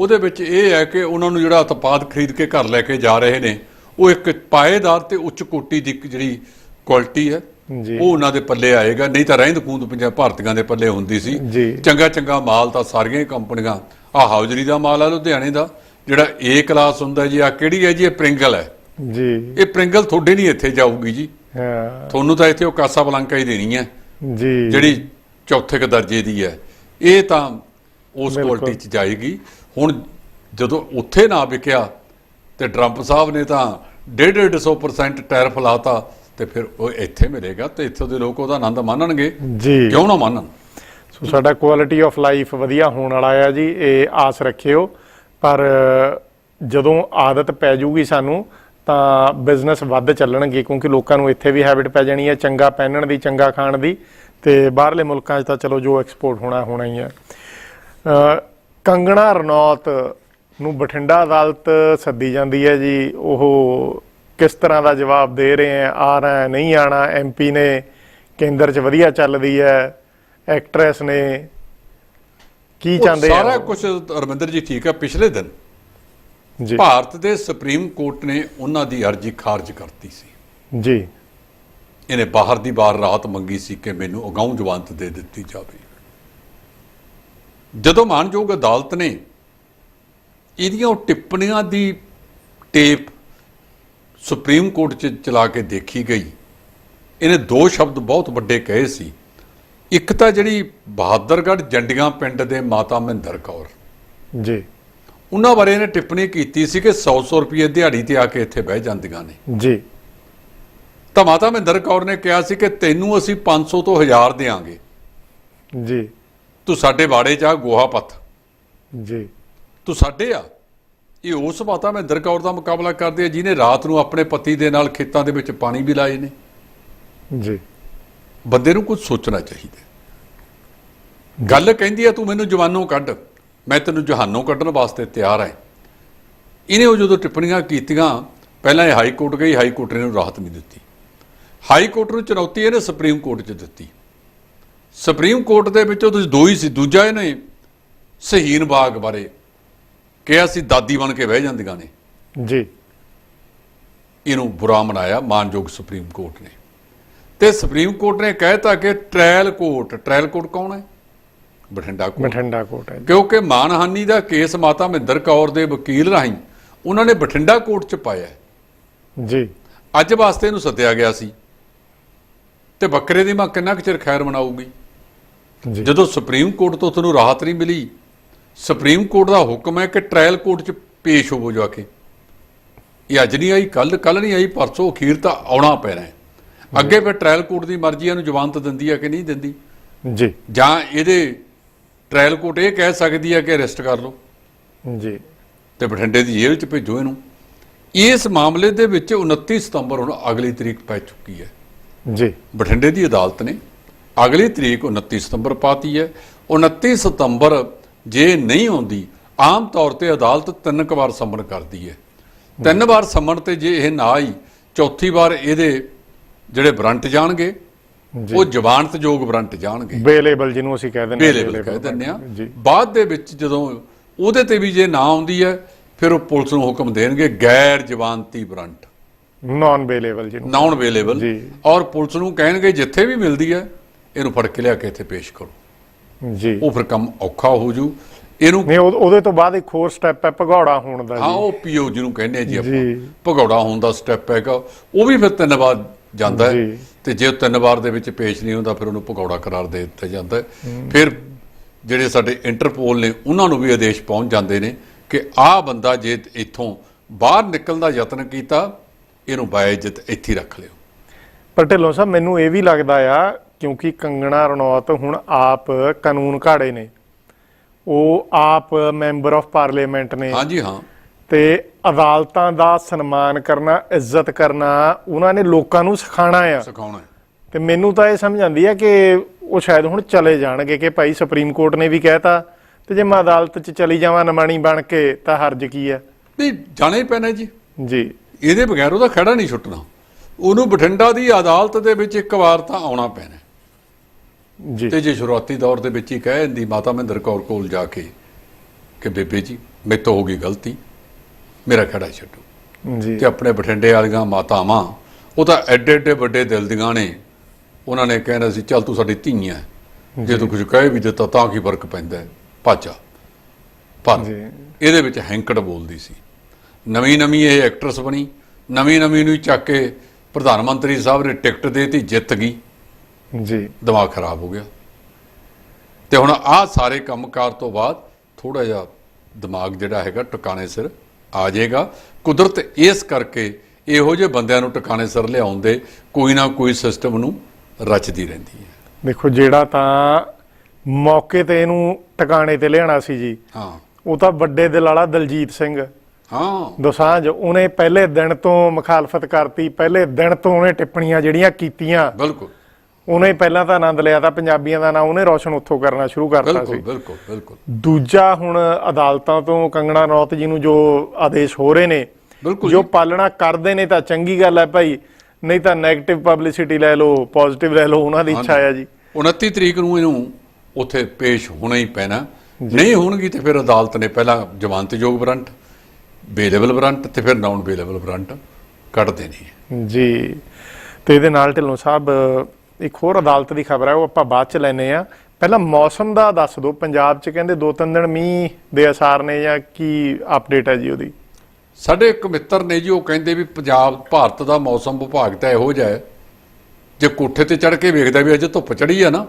ਉਹਦੇ ਵਿੱਚ ਇਹ ਹੈ ਕਿ ਉਹਨਾਂ ਨੂੰ ਜਿਹੜਾ ਉਤਪਾਦ ਖਰੀਦ ਕੇ ਘਰ ਲੈ ਕੇ ਜਾ ਰਹੇ ਨੇ ਉਹ ਇੱਕ ਪਾਏਦਾਰ ਤੇ ਉੱਚ ਕੋਟੀ ਦੀ ਜਿਹੜੀ ਕੁਆਲਿਟੀ ਹੈ ਜੀ। ਉਹ ਉਹਨਾਂ ਦੇ ਪੱਲੇ ਆਏਗਾ। ਨਹੀਂ ਤਾਂ ਰਹਿੰਦ ਖੂੰਦ ਪੰਜਾਬ ਭਾਰਤੀਆਂ ਦੇ ਪੱਲੇ ਹੁੰਦੀ ਸੀ। ਚੰਗਾ ਚੰਗਾ ਮਾਲ ਤਾਂ ਸਾਰੀਆਂ ਹੀ ਕੰਪਨੀਆਂ ਆ ਹਾਊਜਰੀ ਦਾ ਮਾਲ ਆ ਲੁਧਿਆਣੇ ਦਾ ਜਿਹੜਾ ਏ ਕਲਾਸ ਹੁੰਦਾ ਜੀ ਆ ਕਿਹੜੀ ਹੈ ਜੀ ਇਹ ਪ੍ਰਿੰਗਲ ਹੈ। ਜੀ। ਇਹ ਪ੍ਰਿੰਗਲ ਤੁਹਾਡੇ ਨਹੀਂ ਇੱਥੇ ਜਾਊਗੀ ਜੀ। ਹਾਂ। ਤੁਹਾਨੂੰ ਤਾਂ ਇੱਥੇ ਉਹ ਕਾਸਾ ਬਲੰਕਾ ਹੀ ਦੇਣੀ ਹੈ। ਜੀ। ਜਿਹੜੀ ਚੌਥੇ ਕ ਦਰਜੇ ਦੀ ਹੈ। ਇਹ ਤਾਂ ਉਸ। ਕੁਆਲਿਟੀ ਚ ਜਾਏਗੀ। ਹੁਣ ਜਦੋਂ ਉੱਥੇ ਨਾ ਵਿਕਿਆ ਤੇ ਟਰੰਪ ਸਾਹਿਬ ਨੇ ਤਾਂ 1.5% ਟੈਰਿਫ ਲਾਤਾ ਤੇ ਫਿਰ ਉਹ ਇੱਥੇ ਮਿਲੇਗਾ ਤੇ ਇੱਥੇ ਦੇ ਲੋਕ ਉਹਦਾ ਆਨੰਦ ਮਾਣਨਗੇ। ਜੀ। ਕਿਉਂ ਨਾ ਮਾਣਨ? ਸੋ ਸਾਡਾ ਕੁਆਲਿਟੀ ਆਫ ਲਾਈਫ ਵਧੀਆ ਹੋਣ ਵਾਲਾ ਆ ਜੀ ਇਹ ਆਸ ਰੱਖਿਓ। ਪਰ ਜਦੋਂ ਆਦਤ ਪੈ ਜੂਗੀ ਸਾਨੂੰ ਤਾਂ ਬਿਜ਼ਨਸ ਵੱਧ ਚੱਲਣਗੇ ਕਿਉਂਕਿ ਲੋਕਾਂ ਨੂੰ ਇੱਥੇ ਵੀ ਹੈਬਿਟ ਪੈ ਜਾਣੀ ਹੈ ਚੰਗਾ ਪਹਿਨਣ ਦੀ ਚੰਗਾ ਖਾਣ ਦੀ ਤੇ ਬਾਹਰਲੇ ਮੁਲਕਾਂ 'ਚ ਤਾਂ ਚਲੋ ਜੋ ਐਕਸਪੋਰਟ ਹੋਣਾ ਹੋਣਾ ਹੀ ਹੈ ਕੰਗਣਾ ਰਣੌਤ ਨੂੰ ਬਠਿੰਡਾ ਅਦਾਲਤ ਸੱਦੀ ਜਾਂਦੀ ਹੈ ਜੀ। ਉਹ ਕਿਸ ਤਰ੍ਹਾਂ ਦਾ ਜਵਾਬ ਦੇ ਰਹੇ ਹੈ? ਆ ਰਹਾ ਹੈ ਨਹੀਂ ਆਣਾ। ਐਮਪੀ ਨੇ ਕੇਂਦਰ 'ਚ ਵਧੀਆ ਚੱਲਦੀ ਹੈ। ਐਕਟਰੈਸ ਨੇ ਕੀ ਚਾਹੁੰਦੇ ਆ? ਸਾਰਾ? ਕੁਝ ਰਮਿੰਦਰ ਜੀ ਠੀਕ ਹੈ। ਪਿਛਲੇ ਦਿਨ ਜੀ। ਭਾਰਤ ਦੇ ਸੁਪਰੀਮ ਕੋਰਟ ਨੇ ਉਹਨਾਂ ਦੀ ਅਰਜ਼ੀ ਖਾਰਜ ਕਰਤੀ ਸੀ। ਜੀ। ਇਹਨੇ ਬਾਹਰ ਦੀ ਬਾਹਰ ਰਾਤ ਮੰਗੀ ਸੀ ਕਿ ਮੈਨੂੰ ਅਗਾਊਂ ਜ਼ਮਾਨਤ ਦੇ ਦਿੱਤੀ ਜਾਵੇ। ਜਦੋਂ ਮਾਨਯੋਗ ਅਦਾਲਤ ਨੇ ਇਹਦੀਆਂ ਉਹ ਟਿੱਪਣੀਆਂ ਦੀ ਟੇਪ ਸੁਪਰੀਮ ਕੋਰਟ 'ਚ ਚਲਾ ਕੇ ਦੇਖੀ ਗਈ ਇਹਨੇ ਦੋ ਸ਼ਬਦ ਬਹੁਤ ਵੱਡੇ ਕਹੇ ਸੀ। ਇੱਕ ਤਾਂ ਜਿਹੜੀ ਬਹਾਦਰਗੜ੍ਹ ਜੰਡੀਆਂ ਪਿੰਡ ਦੇ ਮਾਤਾ ਮਹਿੰਦਰ ਕੌਰ। ਜੀ। ਉਹਨਾਂ ਬਾਰੇ ਇਹਨੇ ਟਿੱਪਣੀ ਕੀਤੀ ਸੀ ਕਿ 100-100 ਰੁਪਏ ਦਿਹਾੜੀ ਤੇ ਆ ਕੇ ਇੱਥੇ ਬਹਿ ਜਾਂਦੀਆਂ ਨੇ। ਜੀ। ਤਾਂ ਮਾਤਾ ਮਹਿੰਦਰ ਕੌਰ ਨੇ ਕਿਹਾ ਸੀ ਕਿ ਤੈਨੂੰ ਅਸੀਂ 500 ਤੋਂ 1000 ਦੇਾਂਗੇ ਜੀ। ਤੂੰ ਸਾਡੇ ਬਾੜੇ 'ਚ ਆ ਗੋਹਾ ਪੱਥ। ਜੀ। ਤੂੰ ਸਾਡੇ ਆ। ਇਹ ਉਸ ਮਾਤਾ ਮਹਿੰਦਰ ਕੌਰ ਦਾ ਮੁਕਾਬਲਾ ਕਰਦੇ ਆ ਜਿਹਨੇ ਰਾਤ ਨੂੰ ਆਪਣੇ ਪਤੀ ਦੇ ਨਾਲ ਖੇਤਾਂ ਦੇ ਵਿੱਚ ਪਾਣੀ ਵੀ ਲਾਏ ਨੇ। ਜੀ। ਬੰਦੇ ਨੂੰ ਕੁਝ ਸੋਚਣਾ ਚਾਹੀਦਾ ਗੱਲ ਕਹਿੰਦੀ ਆ ਤੂੰ ਮੈਨੂੰ ਜਵਾਨੋਂ ਕੱਢ। ਮੈਂ ਤੈਨੂੰ ਜਹਾਨੋਂ ਕੱਢਣ ਵਾਸਤੇ ਤਿਆਰ ਹਾਂ। ਇਹਨੇ ਉਹ ਜਦੋਂ ਟਿੱਪਣੀਆਂ ਕੀਤੀਆਂ ਪਹਿਲਾਂ ਇਹ ਹਾਈ ਕੋਰਟ ਗਈ ਹਾਈ ਕੋਰਟ ਨੇ ਇਹਨੂੰ ਰਾਹਤ ਨਹੀਂ ਦਿੱਤੀ। ਹਾਈ ਕੋਰਟ ਨੂੰ ਚੁਣੌਤੀ ਇਹਨੇ ਸੁਪਰੀਮ ਕੋਰਟ 'ਚ ਦਿੱਤੀ। ਸੁਪਰੀਮ ਕੋਰਟ ਦੇ ਵਿੱਚੋਂ ਤੁਸੀਂ ਦੋ ਹੀ ਸੀ ਦੂਜਾ ਇਹਨੇ ਸ਼ਹੀਨ ਬਾਗ ਬਾਰੇ ਕਿਹਾ ਸੀ ਦਾਦੀ ਬਣ ਕੇ ਬਹਿ ਜਾਂਦੀਆਂ ਨੇ। ਜੀ। ਇਹਨੂੰ ਬੁਰਾ ਮਨਾਇਆ ਮਾਨਯੋਗ ਸੁਪਰੀਮ ਕੋਰਟ ਨੇ। ਤੇ ਸੁਪਰੀਮ ਕੋਰਟ ਨੇ ਕਹਿਤਾ ਕਿ ਟ੍ਰਾਇਲ ਕੋਰਟ ਟ੍ਰਾਇਲ ਕੋਰਟ ਕੌਣ ਹੈ? ਬਠਿੰਡਾ ਕੋਰਟ। ਮਠੰਡਾ ਕੋਟ ਹੈ। ਕਿਉਂਕਿ ਮਾਨਹਾਨੀ ਦਾ ਕੇਸ ਮਾਤਾ ਮਹਿੰਦਰ ਕੌਰ ਦੇ ਵਕੀਲ ਰਾਹੀਂ ਉਹਨਾਂ ਨੇ ਬਠਿੰਡਾ ਕੋਰਟ 'ਚ ਪਾਇਆ। ਜੀ। ਅੱਜ ਵਾਸਤੇ ਇਹਨੂੰ ਸੱਦਿਆ ਗਿਆ ਸੀ। ਤੇ ਬੱਕਰੇ ਦੀ ਮਾਂ ਕਿੰਨਾ ਕੁ ਚਿਰ ਖੈਰ ਮਨਾਊਗੀ? ਜਦੋਂ ਸੁਪਰੀਮ ਕੋਰਟ ਤੋਂ ਤੁਹਾਨੂੰ ਰਾਹਤ ਨਹੀਂ ਮਿਲੀ ਸੁਪਰੀਮ ਕੋਰਟ ਦਾ ਹੁਕਮ ਹੈ ਕਿ ਟ੍ਰਾਇਲ ਕੋਰਟ 'ਚ ਪੇਸ਼ ਹੋਵੋ ਜਾ ਕੇ। ਇਹ ਅੱਜ ਨਹੀਂ ਆਈ ਕੱਲ ਕੱਲ ਨਹੀਂ ਆਈ ਪਰਸੋਂ ਅਖੀਰ ਤਾਂ ਆਉਣਾ ਪੈਣਾ ਹੈ। ਅੱਗੇ ਫਿਰ ਟ੍ਰਾਇਲ ਕੋਰਟ ਦੀ ਮਰਜ਼ੀ ਇਹਨੂੰ ਜ਼ਮਾਨਤ ਦਿੰਦੀ ਹੈ ਕਿ ਨਹੀਂ ਦਿੰਦੀ? ਜੀ। ਜਾਂ ਇਹਦੇ ਟ੍ਰਾਇਲ ਕੋਰਟ ਇਹ ਕਹਿ ਸਕਦੀ ਹੈ ਕਿ ਅਰੈਸਟ ਕਰ ਲਓ? ਜੀ। ਤੇ ਬਠਿੰਡੇ ਦੀ ਜੇਲ੍ਹ 'ਚ ਭੇਜੋ ਇਹਨੂੰ। ਇਸ ਮਾਮਲੇ ਦੇ ਵਿੱਚ 29 ਸਤੰਬਰ ਹੁਣ ਅਗਲੀ ਤਰੀਕ ਪੈ ਚੁੱਕੀ ਹੈ। ਜੀ। ਬਠਿੰਡੇ ਦੀ ਅਦਾਲਤ ਨੇ ਅਗਲੀ ਤਰੀਕ 29 ਸਤੰਬਰ ਪਾਤੀ ਹੈ। 29 ਸਤੰਬਰ ਜੇ ਨਹੀਂ ਆਉਂਦੀ ਆਮ ਤੌਰ ਤੇ ਅਦਾਲਤ ਤਿੰਨ ਕੁ ਵਾਰ ਸੰਮਣ ਕਰਦੀ ਹੈ। ਤਿੰਨ ਵਾਰ ਸੰਮਣ ਤੇ ਜੇ ਇਹ ਨਾ ਆਈ ਚੌਥੀ ਵਾਰ ਇਹਦੇ ਜਿਹੜੇ ਵਾਰੰਟ ਜਾਣਗੇ ਉਹ ਜ਼ਮਾਨਤਯੋਗ ਵਾਰੰਟ ਜਾਣਗੇ। ਬੇਲੇਬਲ ਜਿਹਨੂੰ ਅਸੀਂ ਕਹਿ ਦਿੰਦੇ ਹਾਂ, ਬੇਲੇਬਲ ਕਹਿ ਦਿੰਦੇ ਆ ਬਾਅਦ ਦੇ ਵਿੱਚ ਜਦੋਂ ਉਹਦੇ ਤੇ ਵੀ ਜੇ ਨਾ ਆਉਂਦੀ ਹੈ ਫਿਰ ਉਹ ਪੁਲਿਸ ਨੂੰ ਹੁਕਮ ਦੇਣਗੇ ਗੈਰ ਜ਼ਮਾਨਤੀ ਵਾਰੰਟ ਨਾਨ ਬੇਲੇਬਲ ਜਿਹਨੂੰ। ਨਾਨ ਅਵੇਲੇਬਲ ਜੀ। ਔਰ ਪੁਲਿਸ ਨੂੰ ਕਹਿਣਗੇ ਜਿੱਥੇ ਵੀ ਮਿਲਦੀ ਹੈ ਇਹਨੂੰ ਫੜ ਕੇ ਲਿਆ ਕੇ ਇੱਥੇ ਪੇਸ਼ ਕਰੋ। ਜੀ। ਉਹ ਫਿਰ ਕੰਮ ਔਖਾ ਹੋ ਜੂ। ਇਹਨੂੰ ਨਹੀਂ ਉਹ- ਉਹਦੇ ਤੋਂ ਬਾਅਦ ਇੱਕ ਹੋਰ ਸਟੈਪ ਹੈ ਭਗੌੜਾ ਹੋਣ ਦਾ ਹਾਂ ਉਹ ਪੀਓ ਜਿਹਨੂੰ ਕਹਿੰਦੇ ਆ ਜੀ ਆਪਾਂ। ਭਗੌੜਾ ਹੋਣ ਦਾ ਸਟੈਪ ਹੈਗਾ। ਉਹ ਵੀ ਫਿਰ ਤਿੰਨ ਵਾਰ ਜਾਂਦਾ ਹੈ। ਤੇ ਜੇ ਉਹ ਤਿੰਨ ਵਾਰ ਦੇ ਵਿੱਚ ਪੇਸ਼ ਨਹੀਂ ਹੁੰਦਾ ਫਿਰ ਉਹਨੂੰ ਭਗੌੜਾ ਕਰਾਰ ਦੇ ਦਿੱਤਾ ਜਾਂਦਾ ਹੈ। ਫਿਰ ਜਿਹੜੇ ਸਾਡੇ ਇੰਟਰਪੋਲ ਨੇ ਉਹਨਾਂ ਨੂੰ ਵੀ ਆਦੇਸ਼ ਪਹੁੰਚ ਜਾਂਦੇ ਨੇ ਕਿ ਆਹ ਬੰਦਾ ਜੇ ਇੱਥੋਂ ਬਾਹਰ ਨਿਕਲਣ ਦਾ ਯਤਨ ਕੀਤਾ ਇਹਨੂੰ ਬਾਇਜ਼ਤ ਇੱਥੇ ਰੱਖ ਲਿਓ। ਪਰ ਢਿੱਲੋਂ ਸਾਹਿਬ ਮੈਨੂੰ ਇਹ ਵੀ ਲੱਗਦਾ ਆ ਕਿਉਂਕਿ ਕੰਗਣਾ ਰਣੌਤ ਹੁਣ ਆਪ ਕਾਨੂੰਨ ਘਾੜੇ ਨੇ। ਉਹ ਆਪ ਮੈਂਬਰ ਆਫ ਪਾਰਲੀਮੈਂਟ ਨੇ। ਹਾਂਜੀ ਹਾਂ। ਤੇ ਅਦਾਲਤਾਂ ਦਾ ਸਨਮਾਨ ਕਰਨਾ ਇੱਜ਼ਤ ਕਰਨਾ ਉਹਨਾਂ ਨੇ ਲੋਕਾਂ ਨੂੰ ਸਿਖਾਣਾ ਆ। ਸਿਖਾਉਣਾ। ਤੇ ਮੈਨੂੰ ਤਾਂ ਇਹ ਸਮਝ ਆਉਂਦੀ ਹੈ ਕਿ ਉਹ ਸ਼ਾਇਦ ਹੁਣ ਚਲੇ ਜਾਣਗੇ ਕਿ ਭਾਈ ਸੁਪਰੀਮ ਕੋਰਟ ਨੇ ਵੀ ਕਹਿਤਾ ਤੇ ਜੇ ਮੈਂ ਅਦਾਲਤ 'ਚ ਚਲੀ ਜਾਵਾਂ ਨਮਾਣੀ ਬਣ ਕੇ ਤਾਂ ਹਰਜ ਕੀ ਆ? ਨਹੀਂ ਜਾਣਾ ਹੀ ਪੈਣਾ ਜੀ। ਜੀ। ਇਹਦੇ ਬਗੈਰ ਉਹਦਾ ਖੜਾ ਨਹੀਂ ਛੁੱਟਣਾ। ਉਹਨੂੰ ਬਠਿੰਡਾ ਦੀ ਅਦਾਲਤ ਦੇ ਵਿੱਚ ਇੱਕ ਵਾਰ ਤਾਂ ਆਉਣਾ ਪੈਣਾ। ਤੇ ਜੇ ਸ਼ੁਰੂਆਤੀ ਦੌਰ ਦੇ ਵਿੱਚ ਹੀ ਕਹਿ ਦਿੰਦੀ ਮਾਤਾ ਮਹਿੰਦਰ ਕੌਰ ਕੋਲ ਜਾ ਕੇ ਕਿ ਬੇਬੇ ਜੀ ਮੇਰੇ ਤੋਂ ਹੋ ਗਈ ਗਲਤੀ ਮੇਰਾ ਖੜਾ ਛੱਡੋ। ਜੀ। ਤੇ ਆਪਣੇ ਬਠਿੰਡੇ ਵਾਲੀਆਂ ਮਾਤਾਵਾਂ ਉਹ ਤਾਂ ਐਡੇ ਐਡੇ ਵੱਡੇ ਦਿਲ ਦੀਆਂ ਨੇ ਉਹਨਾਂ ਨੇ ਕਹਿਣਾ ਸੀ ਚੱਲ ਤੂੰ ਸਾਡੀ ਧੀ ਹੈ ਜੇ। ਤੂੰ ਕੁਝ ਕਹਿ ਵੀ ਦਿੱਤਾ ਤਾਂ ਕੀ ਫ਼ਰਕ ਪੈਂਦਾ? ਭਾਜਾ ਪਰ। ਇਹਦੇ ਵਿੱਚ ਹੈਂਕੜ ਬੋਲਦੀ ਸੀ। ਨਵੀਂ ਨਵੀਂ ਇਹ ਐਕਟਰਸ ਬਣੀ ਨਵੀਂ ਨਵੀਂ ਨੂੰ ਚੱਕ ਕੇ ਪ੍ਰਧਾਨ ਮੰਤਰੀ ਸਾਹਿਬ ਨੇ ਟਿਕਟ ਦੇਤੀ ਜਿੱਤ ਗਈ। ਜੀ। ਦਿਮਾਗ ਖਰਾਬ ਹੋ ਗਿਆ। ਤੇ ਹੁਣ ਆਹ ਸਾਰੇ ਕੰਮਕਾਰ ਤੋਂ ਬਾਅਦ ਥੋੜਾ ਜਿਹਾ ਦਿਮਾਗ ਜਿਹੜਾ ਹੈਗਾ ਟਿਕਾਣੇ ਸਿਰ ਆ ਜਾਏਗਾ। ਕੁਦਰਤ ਇਸ ਕਰਕੇ ਇਹੋ ਜਿਹੇ ਬੰਦਿਆਂ ਨੂੰ ਟਿਕਾਣੇ ਸਿਰ ਲਿਆਉਣ ਦੇ ਕੋਈ ਨਾ ਕੋਈ ਸਿਸਟਮ ਨੂੰ ਰਚਦੀ ਰਹਿੰਦੀ ਹੈ। ਦੇਖੋ ਜਿਹੜਾ ਤਾਂ ਮੌਕੇ ਤੇ ਇਹਨੂੰ ਟਿਕਾਣੇ ਤੇ ਲਿਆਣਾ ਸੀ ਜੀ ਹਾਂ। ਉਹ ਤਾਂ ਵੱਡੇ ਦਿਲ ਵਾਲਾ ਦਲਜੀਤ ਸਿੰਘ। ਹਾਂ। ਦੋਸਾਂਝ ਉਹਨੇ ਪਹਿਲੇ ਦਿਨ ਤੋਂ ਮੁਖਾਲਫਤ ਕਰਤੀ ਪਹਿਲੇ ਦਿਨ ਤੋਂ ਉਹਨੇ ਟਿੱਪਣੀਆਂ ਜਿਹੜੀਆਂ ਕੀਤੀਆਂ। ਬਿਲਕੁਲ। ਉਹਨੇ ਪਹਿਲਾਂ ਤਾਂ ਆਨੰਦ ਲਿਆ ਤਾਂ ਪੰਜਾਬੀਆਂ ਦਾ ਨਾਂ ਉਹਨੇ ਰੌਸ਼ਨ ਉੱਥੋਂ ਕਰਨਾ ਸ਼ੁਰੂ ਕਰਤਾ ਸੀ। ਬਿਲਕੁਲ ਬਿਲਕੁਲ। ਦੂਜਾ ਹੁਣ ਅਦਾਲਤਾਂ ਤੋਂ ਕੰਗਣਾ ਰੌਤ ਜੀ ਨੂੰ ਜੋ ਆਦੇਸ਼ ਹੋ ਰਹੇ ਨੇ ਜੋ ਪਾਲਣਾ ਕਰਦੇ ਨੇ ਤਾਂ ਚੰਗੀ ਗੱਲ ਹੈ ਭਾਈ ਨਹੀਂ ਤਾਂ 네ਗੇਟਿਵ ਪਬਲਿਸਿਟੀ ਲੈ ਲਓ ਪੋਜ਼ਿਟਿਵ ਲੈ ਲਓ ਉਹਨਾਂ ਦੀ ਇੱਛਾ ਹੈ ਜੀ। 29 ਤਰੀਕ ਨੂੰ ਇਹਨੂੰ ਉੱਥੇ ਪੇਸ਼ ਹੋਣਾ ਹੀ ਪੈਣਾ। ਨਹੀਂ ਹੋਣਗੀ ਤੇ ਫਿਰ ਅਦਾਲਤ ਨੇ ਪਹਿਲਾਂ ਜ਼ਮਾਨਤਯੋਗ ਵਾਰੰਟ ਬੇਲੇਬਲ ਵਾਰੰਟ ਤੇ ਫਿਰ ਨਾਨ ਬੇਲੇਬਲ ਵਾਰੰਟ ਕੱਢ ਦੇਣੀ ਹੈ ਜੀ। ਤੇ ਇਹਦੇ ਨਾਲ ਢਿੱਲੋਂ ਸਾਹਿਬ ਇੱਕ ਹੋਰ ਅਦਾਲਤ ਦੀ ਖਬਰ ਹੈ ਉਹ ਆਪਾਂ ਬਾਅਦ ਚ ਲੈਨੇ ਆ ਪਹਿਲਾਂ ਮੌਸਮ ਦਾ ਦੱਸ ਦਿਓ ਪੰਜਾਬ ਚ ਕਹਿੰਦੇ ਦੋ ਤਿੰਨ ਦਿਨ ਮੀਂਹ ਦੇ ਅਸਾਰ ਨੇ ਜਾਂ ਕੀ ਅਪਡੇਟ ਹੈ ਜੀ ਉਹਦੀ? ਸਾਡੇ ਇੱਕ ਮਿੱਤਰ ਨੇ ਜੀ ਉਹ ਕਹਿੰਦੇ ਵੀ ਪੰਜਾਬ ਭਾਰਤ ਦਾ ਮੌਸਮ ਵਿਭਾਗ ਤਾਂ ਇਹੋ ਜਿਹਾ ਹੈ। ਜੇ ਕੋਠੇ ਤੇ ਚੜ ਕੇ ਵੇਖਦਾ ਵੀ ਅੱਜ ਧੁੱਪ ਚੜੀ ਆ ਨਾ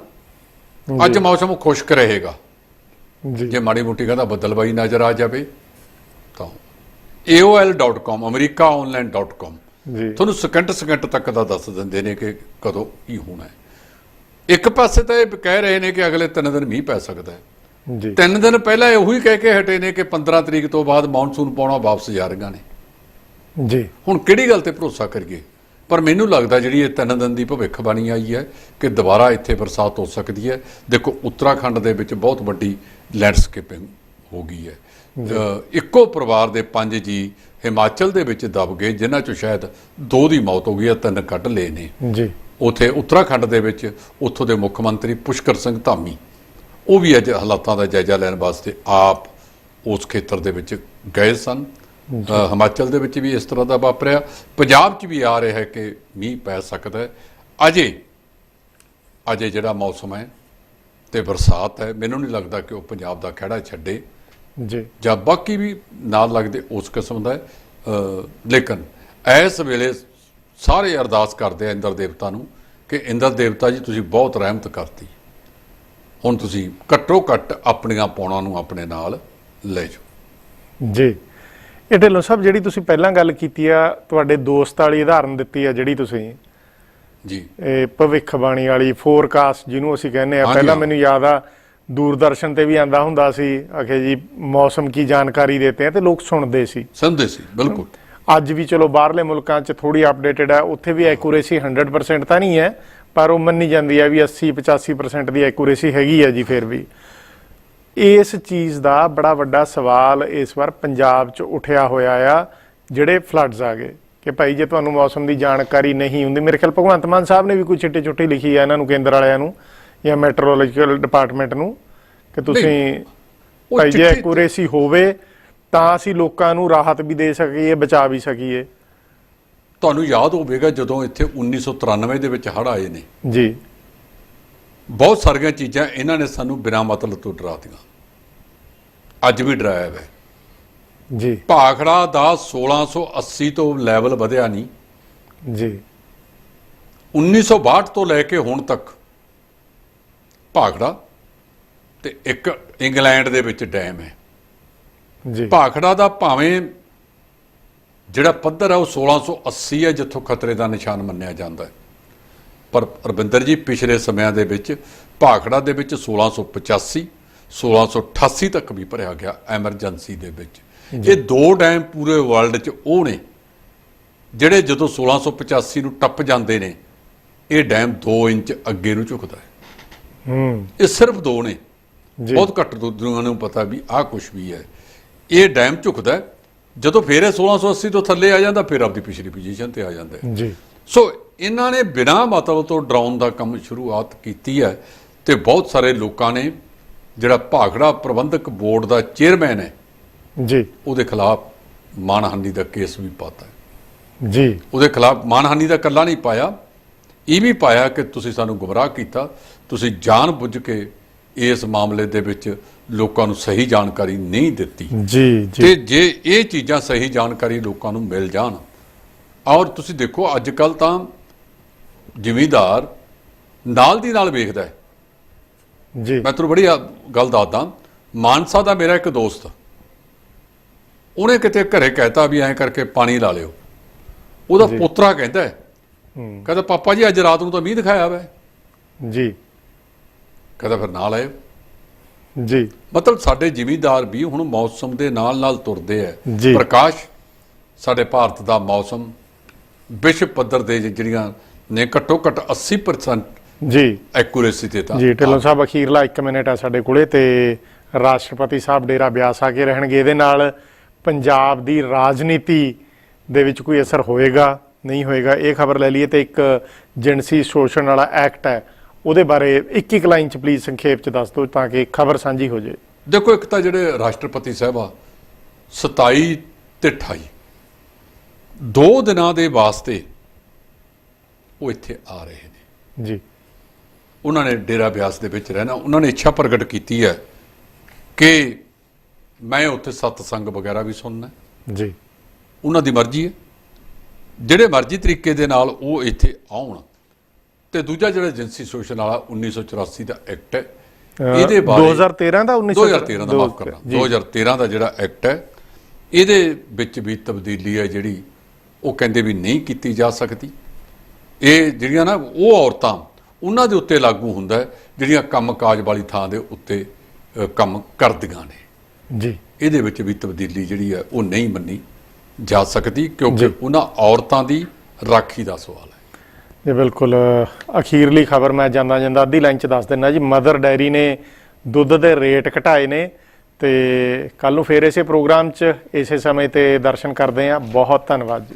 ਅੱਜ ਮੌਸਮ ਖੁਸ਼ਕ ਰਹੇਗਾ। ਜੀ। ਜੇ ਮਾੜੀ ਮੋਟੀ ਕਹਿੰਦਾ ਬੱਦਲਬਾਈ ਨਜ਼ਰ ਆ ਜਾਵੇ ਤਾਂ aol.com americaonline.com ਜੀ। ਤੁਹਾਨੂੰ ਸਕਿੰਟ ਸਕਿੰਟ ਤੱਕ ਦਾ ਦੱਸ ਦਿੰਦੇ ਨੇ ਕਿ ਕਦੋਂ ਕੀ ਹੋਣਾ ਹੈ। ਇੱਕ ਪਾਸੇ ਤਾਂ ਇਹ ਕਹਿ ਰਹੇ ਨੇ ਕਿ ਅਗਲੇ 3 ਦਿਨ ਮੀਂਹ ਪੈ ਸਕਦਾ ਹੈ। ਜੀ। ਤਿੰਨ ਦਿਨ ਪਹਿਲਾਂ ਇਹੋ ਹੀ ਕਹਿ ਕੇ ਹਟੇ ਨੇ ਕਿ 15 ਤਰੀਕ ਤੋਂ ਬਾਅਦ ਮੌਨਸੂਨ ਪਾਉਣਾ ਵਾਪਸ ਜਾ ਰਹੀਆਂ ਨੇ। ਜੀ। ਹੁਣ ਕਿਹੜੀ ਗੱਲ ਤੇ ਭਰੋਸਾ ਕਰੀਏ? ਪਰ ਮੈਨੂੰ ਲੱਗਦਾ ਜਿਹੜੀ ਇਹ ਤਿੰਨ ਦਿਨ ਦੀ ਭਵਿੱਖਬਾਣੀ ਆਈ ਹੈ ਕਿ ਦੁਬਾਰਾ ਇੱਥੇ ਬਰਸਾਤ ਹੋ ਸਕਦੀ ਹੈ। ਦੇਖੋ ਉੱਤਰਾਖੰਡ ਦੇ ਵਿੱਚ ਬਹੁਤ ਵੱਡੀ ਲੈਂਡਸਕੇਪਿੰਗ ਹੋ ਗਈ ਹੈ। ਇੱਕੋ ਪਰਿਵਾਰ ਦੇ ਪੰਜ ਜੀ ਹਿਮਾਚਲ ਦੇ ਵਿੱਚ ਦਬ ਗਏ ਜਿਨ੍ਹਾਂ ਚੋਂ ਸ਼ਾਇਦ ਦੋ ਦੀ ਮੌਤ ਹੋ ਗਈ ਹੈ ਤਿੰਨ ਕੱਢ ਲਏ ਨੇ। ਜੀ। ਉਥੇ ਉੱਤਰਾਖੰਡ ਦੇ ਵਿੱਚ ਉੱਥੋਂ ਦੇ ਮੁੱਖ ਮੰਤਰੀ ਪੁਸ਼ਕਰ ਸਿੰਘ ਧਾਮੀ ਉਹ ਵੀ ਅੱਜ ਹਾਲਾਤਾਂ ਦਾ ਜਾਇਜ਼ਾ ਲੈਣ ਵਾਸਤੇ ਆਪ ਉਸ ਖੇਤਰ ਦੇ ਵਿੱਚ ਗਏ ਸਨ। ਹਿਮਾਚਲ ਦੇ ਵਿੱਚ ਵੀ ਇਸ ਤਰ੍ਹਾਂ ਦਾ ਵਾਪਰਿਆ। ਪੰਜਾਬ 'ਚ ਵੀ ਆ ਰਿਹਾ ਹੈ ਕਿ ਮੀਂਹ ਪੈ ਸਕਦਾ ਹੈ। ਅਜੇ ਅਜੇ ਜਿਹੜਾ ਮੌਸਮ ਹੈ ਤੇ ਬਰਸਾਤ ਹੈ ਮੈਨੂੰ ਨਹੀਂ ਲੱਗਦਾ ਕਿ ਉਹ ਪੰਜਾਬ ਦਾ ਖੜਾ ਛੱਡੇ। ਜੀ ਜਾਂ ਬਾਕੀ ਵੀ ਨਾਲ ਲੱਗਦੇ ਉਸ ਕਿਸਮ ਦਾ ਹੈ। ਲੇਕਿਨ ਇਸ ਵੇਲੇ ਸਾਰੇ ਅਰਦਾਸ ਕਰਦੇ ਆ ਇੰਦਰ ਦੇਵਤਾ ਨੂੰ ਕਿ ਇੰਦਰ ਦੇਵਤਾ ਜੀ ਤੁਸੀਂ ਬਹੁਤ ਰਹਿਮਤ ਕਰਤੀ ਹੁਣ ਤੁਸੀਂ ਘੱਟੋ ਘੱਟ ਆਪਣੀਆਂ ਪੌਣਾਂ ਨੂੰ ਆਪਣੇ ਨਾਲ ਲੈ ਜਾਓ ਜੀ ਇਹ ਢਿੱਲੋਂ ਸਾਹਿਬ ਜਿਹੜੀ ਤੁਸੀਂ ਪਹਿਲਾਂ ਗੱਲ ਕੀਤੀ ਆ ਤੁਹਾਡੇ ਦੋਸਤ ਵਾਲੀ ਉਦਾਹਰਨ ਦਿੱਤੀ ਆ ਜਿਹੜੀ ਤੁਸੀਂ ਜੀ ਇਹ ਭਵਿੱਖਬਾਣੀ ਵਾਲੀ ਫੋਰਕਾਸਟ ਜਿਹਨੂੰ ਅਸੀਂ ਕਹਿੰਦੇ ਆ ਪਹਿਲਾਂ। ਮੈਨੂੰ ਯਾਦ ਆ ਦੂਰਦਰਸ਼ਨ ਤੇ ਵੀ ਆਂਦਾ ਹੁੰਦਾ ਸੀ ਆਖੇ ਜੀ ਮੌਸਮ ਕੀ ਜਾਣਕਾਰੀ ਦੇਤੇ ਆ ਤੇ ਲੋਕ ਸੁਣਦੇ ਸੀ। ਸਮਝਦੇ ਸੀ ਬਿਲਕੁਲ। ਅੱਜ ਵੀ ਚਲੋ ਬਾਹਰਲੇ ਮੁਲਕਾਂ 'ਚ ਥੋੜੀ ਅਪਡੇਟਡ ਹੈ ਉੱਥੇ ਵੀ ਐਕੂਰੇਸੀ 100% ਤਾਂ ਨਹੀਂ ਹੈ ਪਰ ਉਹ ਮੰਨੀ ਜਾਂਦੀ ਹੈ ਵੀ 80 85% ਦੀ ਐਕੂਰੇਸੀ ਹੈਗੀ ਹੈ ਜੀ ਫਿਰ ਵੀ। ਇਸ ਚੀਜ਼ ਦਾ ਬੜਾ ਵੱਡਾ ਸਵਾਲ ਇਸ ਵਾਰ ਪੰਜਾਬ 'ਚ ਉੱਠਿਆ ਹੋਇਆ ਆ ਜਿਹੜੇ ਫਲੱਡਸ ਆ ਗਏ। ਕਿ ਭਾਈ ਜੇ ਤੁਹਾਨੂੰ ਮੌਸਮ ਦੀ ਜਾਣਕਾਰੀ ਨਹੀਂ ਹੁੰਦੀ ਮੇਰੇ ਖਿਆਲ ਭਗਵੰਤ ਮਾਨ ਸਾਹਿਬ ਨੇ ਵੀ ਕੋਈ ਚਿੱਟੀ ਚੁੱਟੀ ਲਿਖੀ ਹੈ ਇਹਨਾਂ ਨੂੰ ਕੇਂਦਰ ਵਾਲਿਆਂ ਨੂੰ। ਜਾਂ ਮੈਟਰੋਲੋਜੀਕਲ ਡਿਪਾਰਟਮੈਂਟ ਨੂੰ ਕਿ ਤੁਸੀਂ ਭਾਈ ਜੇ ਐਕੂਰੇਸੀ ਹੋਵੇ ਤਾਂ ਅਸੀਂ ਲੋਕਾਂ ਨੂੰ ਰਾਹਤ ਵੀ ਦੇ ਸਕੀਏ ਬਚਾ ਵੀ ਸਕੀਏ। ਤੁਹਾਨੂੰ ਯਾਦ ਹੋਵੇਗਾ ਜਦੋਂ ਇੱਥੇ 1993 ਦੇ ਵਿੱਚ ਹੜ੍ਹ ਆਏ ਨੇ। ਜੀ। ਬਹੁਤ ਸਾਰੀਆਂ ਚੀਜ਼ਾਂ ਇਹਨਾਂ ਨੇ ਸਾਨੂੰ ਬਿਨਾਂ ਮਤਲਬ ਤੋਂ ਡਰਾਤੀਆਂ ਅੱਜ ਵੀ ਡਰਾਇਆ ਹੈ ਜੀ। ਭਾਖੜਾ ਦਾ 1680 ਤੋਂ ਲੈਵਲ ਵਧਿਆ ਨਹੀਂ। ਜੀ। 1962 ਤੋਂ ਲੈ ਕੇ ਹੁਣ ਤੱਕ ਭਾਖੜਾ ਤੇ ਇੱਕ ਇੰਗਲੈਂਡ ਦੇ ਵਿੱਚ ਡੈਮ ਹੈ। ਜੀ। ਭਾਖੜਾ ਦਾ ਭਾਵੇਂ ਜਿਹੜਾ ਪੱਧਰ ਹੈ ਉਹ 1680 ਹੈ ਜਿੱਥੋਂ ਖਤਰੇ ਦਾ ਨਿਸ਼ਾਨ ਮੰਨਿਆ ਜਾਂਦਾ ਹੈ। ਪਰ ਰਵਿੰਦਰ ਜੀ ਪਿਛਲੇ ਸਮਿਆਂ ਦੇ ਵਿੱਚ ਭਾਖੜਾ ਦੇ ਵਿੱਚ 1685 1688 ਤੱਕ ਵੀ ਭਰਿਆ ਗਿਆ ਐਮਰਜੈਂਸੀ ਦੇ ਵਿੱਚ। ਇਹ ਦੋ ਡੈਮ ਪੂਰੇ ਵਰਲਡ 'ਚ ਉਹ ਨੇ ਜਿਹੜੇ ਜਦੋਂ 1685 ਨੂੰ ਟੱਪ ਜਾਂਦੇ ਨੇ ਇਹ ਡੈਮ 2 ਇੰਚ ਅੱਗੇ ਨੂੰ ਝੁਕਦਾ ਹੈ। ਹੂੰ। ਇਹ ਸਿਰਫ ਦੋ ਨੇ। ਬਹੁਤ ਘੱਟ ਦੁਨੀਆਂ ਨੂੰ ਪਤਾ ਵੀ ਆਹ ਕੁਝ ਵੀ ਹੈ। ਇਹ ਡੈਮ ਝੁਕਦਾ ਹੈ, ਜਦੋਂ ਫੇਰ ਇਹ 1680 ਤੋਂ ਥੱਲੇ ਆ ਜਾਂਦਾ ਫਿਰ ਆਪਦੀ ਪਿਛਲੀ ਪੋਜੀਸ਼ਨ ਤੇ ਆ ਜਾਂਦਾ ਹੈ। ਜੀ। ਸੋ ਇਹਨਾਂ ਨੇ ਬਿਨਾਂ ਮਤਲਬ ਤੋਂ ਡਰਾਉਣ ਦਾ ਕੰਮ ਸ਼ੁਰੂਆਤ ਕੀਤੀ ਹੈ ਤੇ ਬਹੁਤ ਸਾਰੇ ਲੋਕਾਂ ਨੇ ਜਿਹੜਾ ਭਾਖੜਾ ਪ੍ਰਬੰਧਕ ਬੋਰਡ ਦਾ ਚੇਅਰਮੈਨ ਹੈ ਜੀ। ਉਹਦੇ ਖਿਲਾਫ ਮਾਨਹਾਨੀ ਦਾ ਕੇਸ ਵੀ ਪਾਤਾ ਹੈ। ਜੀ। ਉਹਦੇ ਖਿਲਾਫ ਮਾਨਹਾਨੀ ਦਾ ਕੱਲਾ ਨਹੀਂ ਪਾਇਆ। ਇਹ ਵੀ ਪਾਇਆ ਕਿ ਤੁਸੀਂ ਸਾਨੂੰ ਗੁੰਮਰਾਹ ਕੀਤਾ। ਤੁਸੀਂ ਜਾਣ ਬੁੱਝ ਕੇ ਇਸ ਮਾਮਲੇ ਦੇ ਵਿੱਚ ਲੋਕਾਂ ਨੂੰ ਸਹੀ ਜਾਣਕਾਰੀ ਨਹੀਂ ਦਿੱਤੀ। ਜੀ ਜੀ। ਤੇ ਜੇ ਇਹ ਚੀਜ਼ਾਂ ਸਹੀ ਜਾਣਕਾਰੀ ਲੋਕਾਂ ਨੂੰ ਮਿਲ ਜਾਣ ਔਰ ਤੁਸੀਂ ਦੇਖੋ ਅੱਜ ਕੱਲ ਤਾਂ ਜ਼ਿਮੀਂਦਾਰ ਨਾਲ ਦੀ ਨਾਲ ਵੇਖਦਾ ਹੈ। ਜੀ। ਮੈਂ ਤੁਹਾਨੂੰ ਬੜੀ ਗੱਲ ਦੱਸਦਾ ਮਾਨਸਾ ਦਾ ਮੇਰਾ ਇੱਕ ਦੋਸਤ ਉਹਨੇ ਕਿਤੇ ਘਰੇ ਕਹਿਤਾ ਵੀ ਐਂ ਕਰਕੇ ਪਾਣੀ ਲਾ ਲਿਓ। ਉਹਦਾ ਪੋਤਰਾ ਕਹਿੰਦਾ ਹੂੰ, ਕਹਿੰਦਾ ਪਾਪਾ ਜੀ ਅੱਜ ਰਾਤ ਨੂੰ ਤਾਂ ਮੀਂਹ ਦਿਖਾਇਆ ਵਾ। ਜੀ। ਕਹਿੰਦਾ ਫਿਰ ਨਾਲ ਆਇਓ। ਜੀ। ਮਤਲਬ ਸਾਡੇ ਜ਼ਿਮੀਂਦਾਰ ਵੀ ਹੁਣ ਮੌਸਮ ਦੇ ਨਾਲ ਨਾਲ ਤੁਰਦੇ ਆ। ਪ੍ਰਕਾਸ਼ ਸਾਡੇ ਭਾਰਤ ਦਾ ਮੌਸਮ ਵਿਸ਼ਵ ਪੱਧਰ ਦੇ ਜਿਹੜੀਆਂ ਨੇ ਘੱਟੋ ਘੱਟ 80% ਜੀ। ਐਕੂਰੇਸੀ ਤੇ ਤਾਂ। ਜੀ ਢਿੱਲੋਂ ਸਾਹਿਬ ਅਖੀਰਲਾ 1 ਮਿੰਟ ਹੈ ਸਾਡੇ ਕੋਲੇ ਤੇ ਰਾਸ਼ਟਰਪਤੀ ਸਾਹਿਬ ਡੇਰਾ ਬਿਆਸ ਆ ਕੇ ਰਹਿਣਗੇ। ਇਹਦੇ ਨਾਲ ਪੰਜਾਬ ਦੀ ਰਾਜਨੀਤੀ ਦੇ ਵਿੱਚ ਕੋਈ ਅਸਰ ਹੋਏਗਾ ਨਹੀਂ ਹੋਏਗਾ ਇਹ ਖਬਰ ਲੈ ਲਈਏ ਤੇ ਇੱਕ ਜਿਣਸੀ ਸ਼ੋਸ਼ਣ ਵਾਲਾ ਐਕਟ ਹੈ। ਉਹਦੇ ਬਾਰੇ ਇੱਕ ਇੱਕ ਲਾਈਨ ਚ ਪਲੀਜ਼ ਸੰਖੇਪ ਚ ਦੱਸ ਦਿਓ ਤਾਂ ਕਿ ਖਬਰ ਸਾਂਝੀ ਹੋ ਜਾਏ। ਦੇਖੋ ਇੱਕ ਤਾਂ ਜਿਹੜੇ ਰਾਸ਼ਟਰਪਤੀ ਸਾਹਿਬ ਆ 27 ਤੇ 28 ਦੋ ਦਿਨਾਂ ਦੇ ਵਾਸਤੇ ਉਹ ਇੱਥੇ ਆ ਰਹੇ ਨੇ। ਜੀ। ਉਹਨਾਂ ਨੇ ਡੇਰਾ ਬਿਆਸ ਦੇ ਵਿੱਚ ਰਹਿਣਾ ਉਹਨਾਂ ਨੇ ਇੱਛਾ ਪ੍ਰਗਟ ਕੀਤੀ ਹੈ ਕਿ ਮੈਂ ਉੱਥੇ ਸਤਸੰਗ ਵਗੈਰਾ ਵੀ ਸੁਣਨਾ। ਜੀ। ਉਹਨਾਂ ਦੀ ਮਰਜ਼ੀ ਹੈ। ਜਿਹੜੇ ਮਰਜ਼ੀ ਤਰੀਕੇ ਦੇ ਨਾਲ ਉਹ ਇੱਥੇ ਆਉਣ। ਤੇ ਦੂਜਾ ਜਿਹੜਾ ਜਿੰਸੀ ਸ਼ੋਸ਼ਣ ਵਾਲਾ 1984 ਦਾ ਐਕਟ ਹੈ ਇਹਦੇ ਬਾਰੇ 2013 ਦਾ 2013 ਦਾ ਮਾਫ ਕਰਨਾ। ਜੀ। 2013 ਦਾ ਜਿਹੜਾ ਐਕਟ ਹੈ ਇਹਦੇ ਵਿੱਚ ਵੀ ਤਬਦੀਲੀ ਹੈ ਜਿਹੜੀ ਉਹ ਕਹਿੰਦੇ ਵੀ ਨਹੀਂ ਕੀਤੀ ਜਾ ਸਕਦੀ। ਇਹ ਜਿਹੜੀਆਂ ਨਾ ਉਹ ਔਰਤਾਂ ਉਹਨਾਂ ਦੇ ਉੱਤੇ ਲਾਗੂ ਹੁੰਦਾ ਹੈ ਜਿਹੜੀਆਂ ਕੰਮਕਾਜ ਵਾਲੀ ਥਾਂ ਦੇ ਉੱਤੇ ਕੰਮ ਕਰਦੀਆਂ ਨੇ। ਜੀ। ਇਹਦੇ ਵਿੱਚ ਵੀ ਤਬਦੀਲੀ ਜਿਹੜੀ ਹੈ ਉਹ ਨਹੀਂ ਮੰਨੀ ਜਾ ਸਕਦੀ ਕਿਉਂਕਿ। ਉਹਨਾਂ ਔਰਤਾਂ ਦੀ ਰਾਖੀ ਦਾ ਸਵਾਲ ਹੈ। ਜੀ ਬਿਲਕੁਲ ਅਖੀਰਲੀ ਖਬਰ ਮੈਂ ਜਾਂਦਾ ਜਾਂਦਾ ਅੱਧੀ ਲਾਈਨ ਚ ਦੱਸ ਦਿੰਦਾ ਜੀ। ਮਦਰ ਡੈਰੀ ਨੇ ਦੁੱਧ ਦੇ ਰੇਟ ਘਟਾਏ ਨੇ ਤੇ ਕੱਲ ਨੂੰ ਫੇਰ ਇਸੇ ਪ੍ਰੋਗਰਾਮ ਚ ਇਸੇ ਸਮੇਂ ਤੇ ਦਰਸ਼ਨ ਕਰਦੇ ਆ ਬਹੁਤ ਧੰਨਵਾਦ ਜੀ।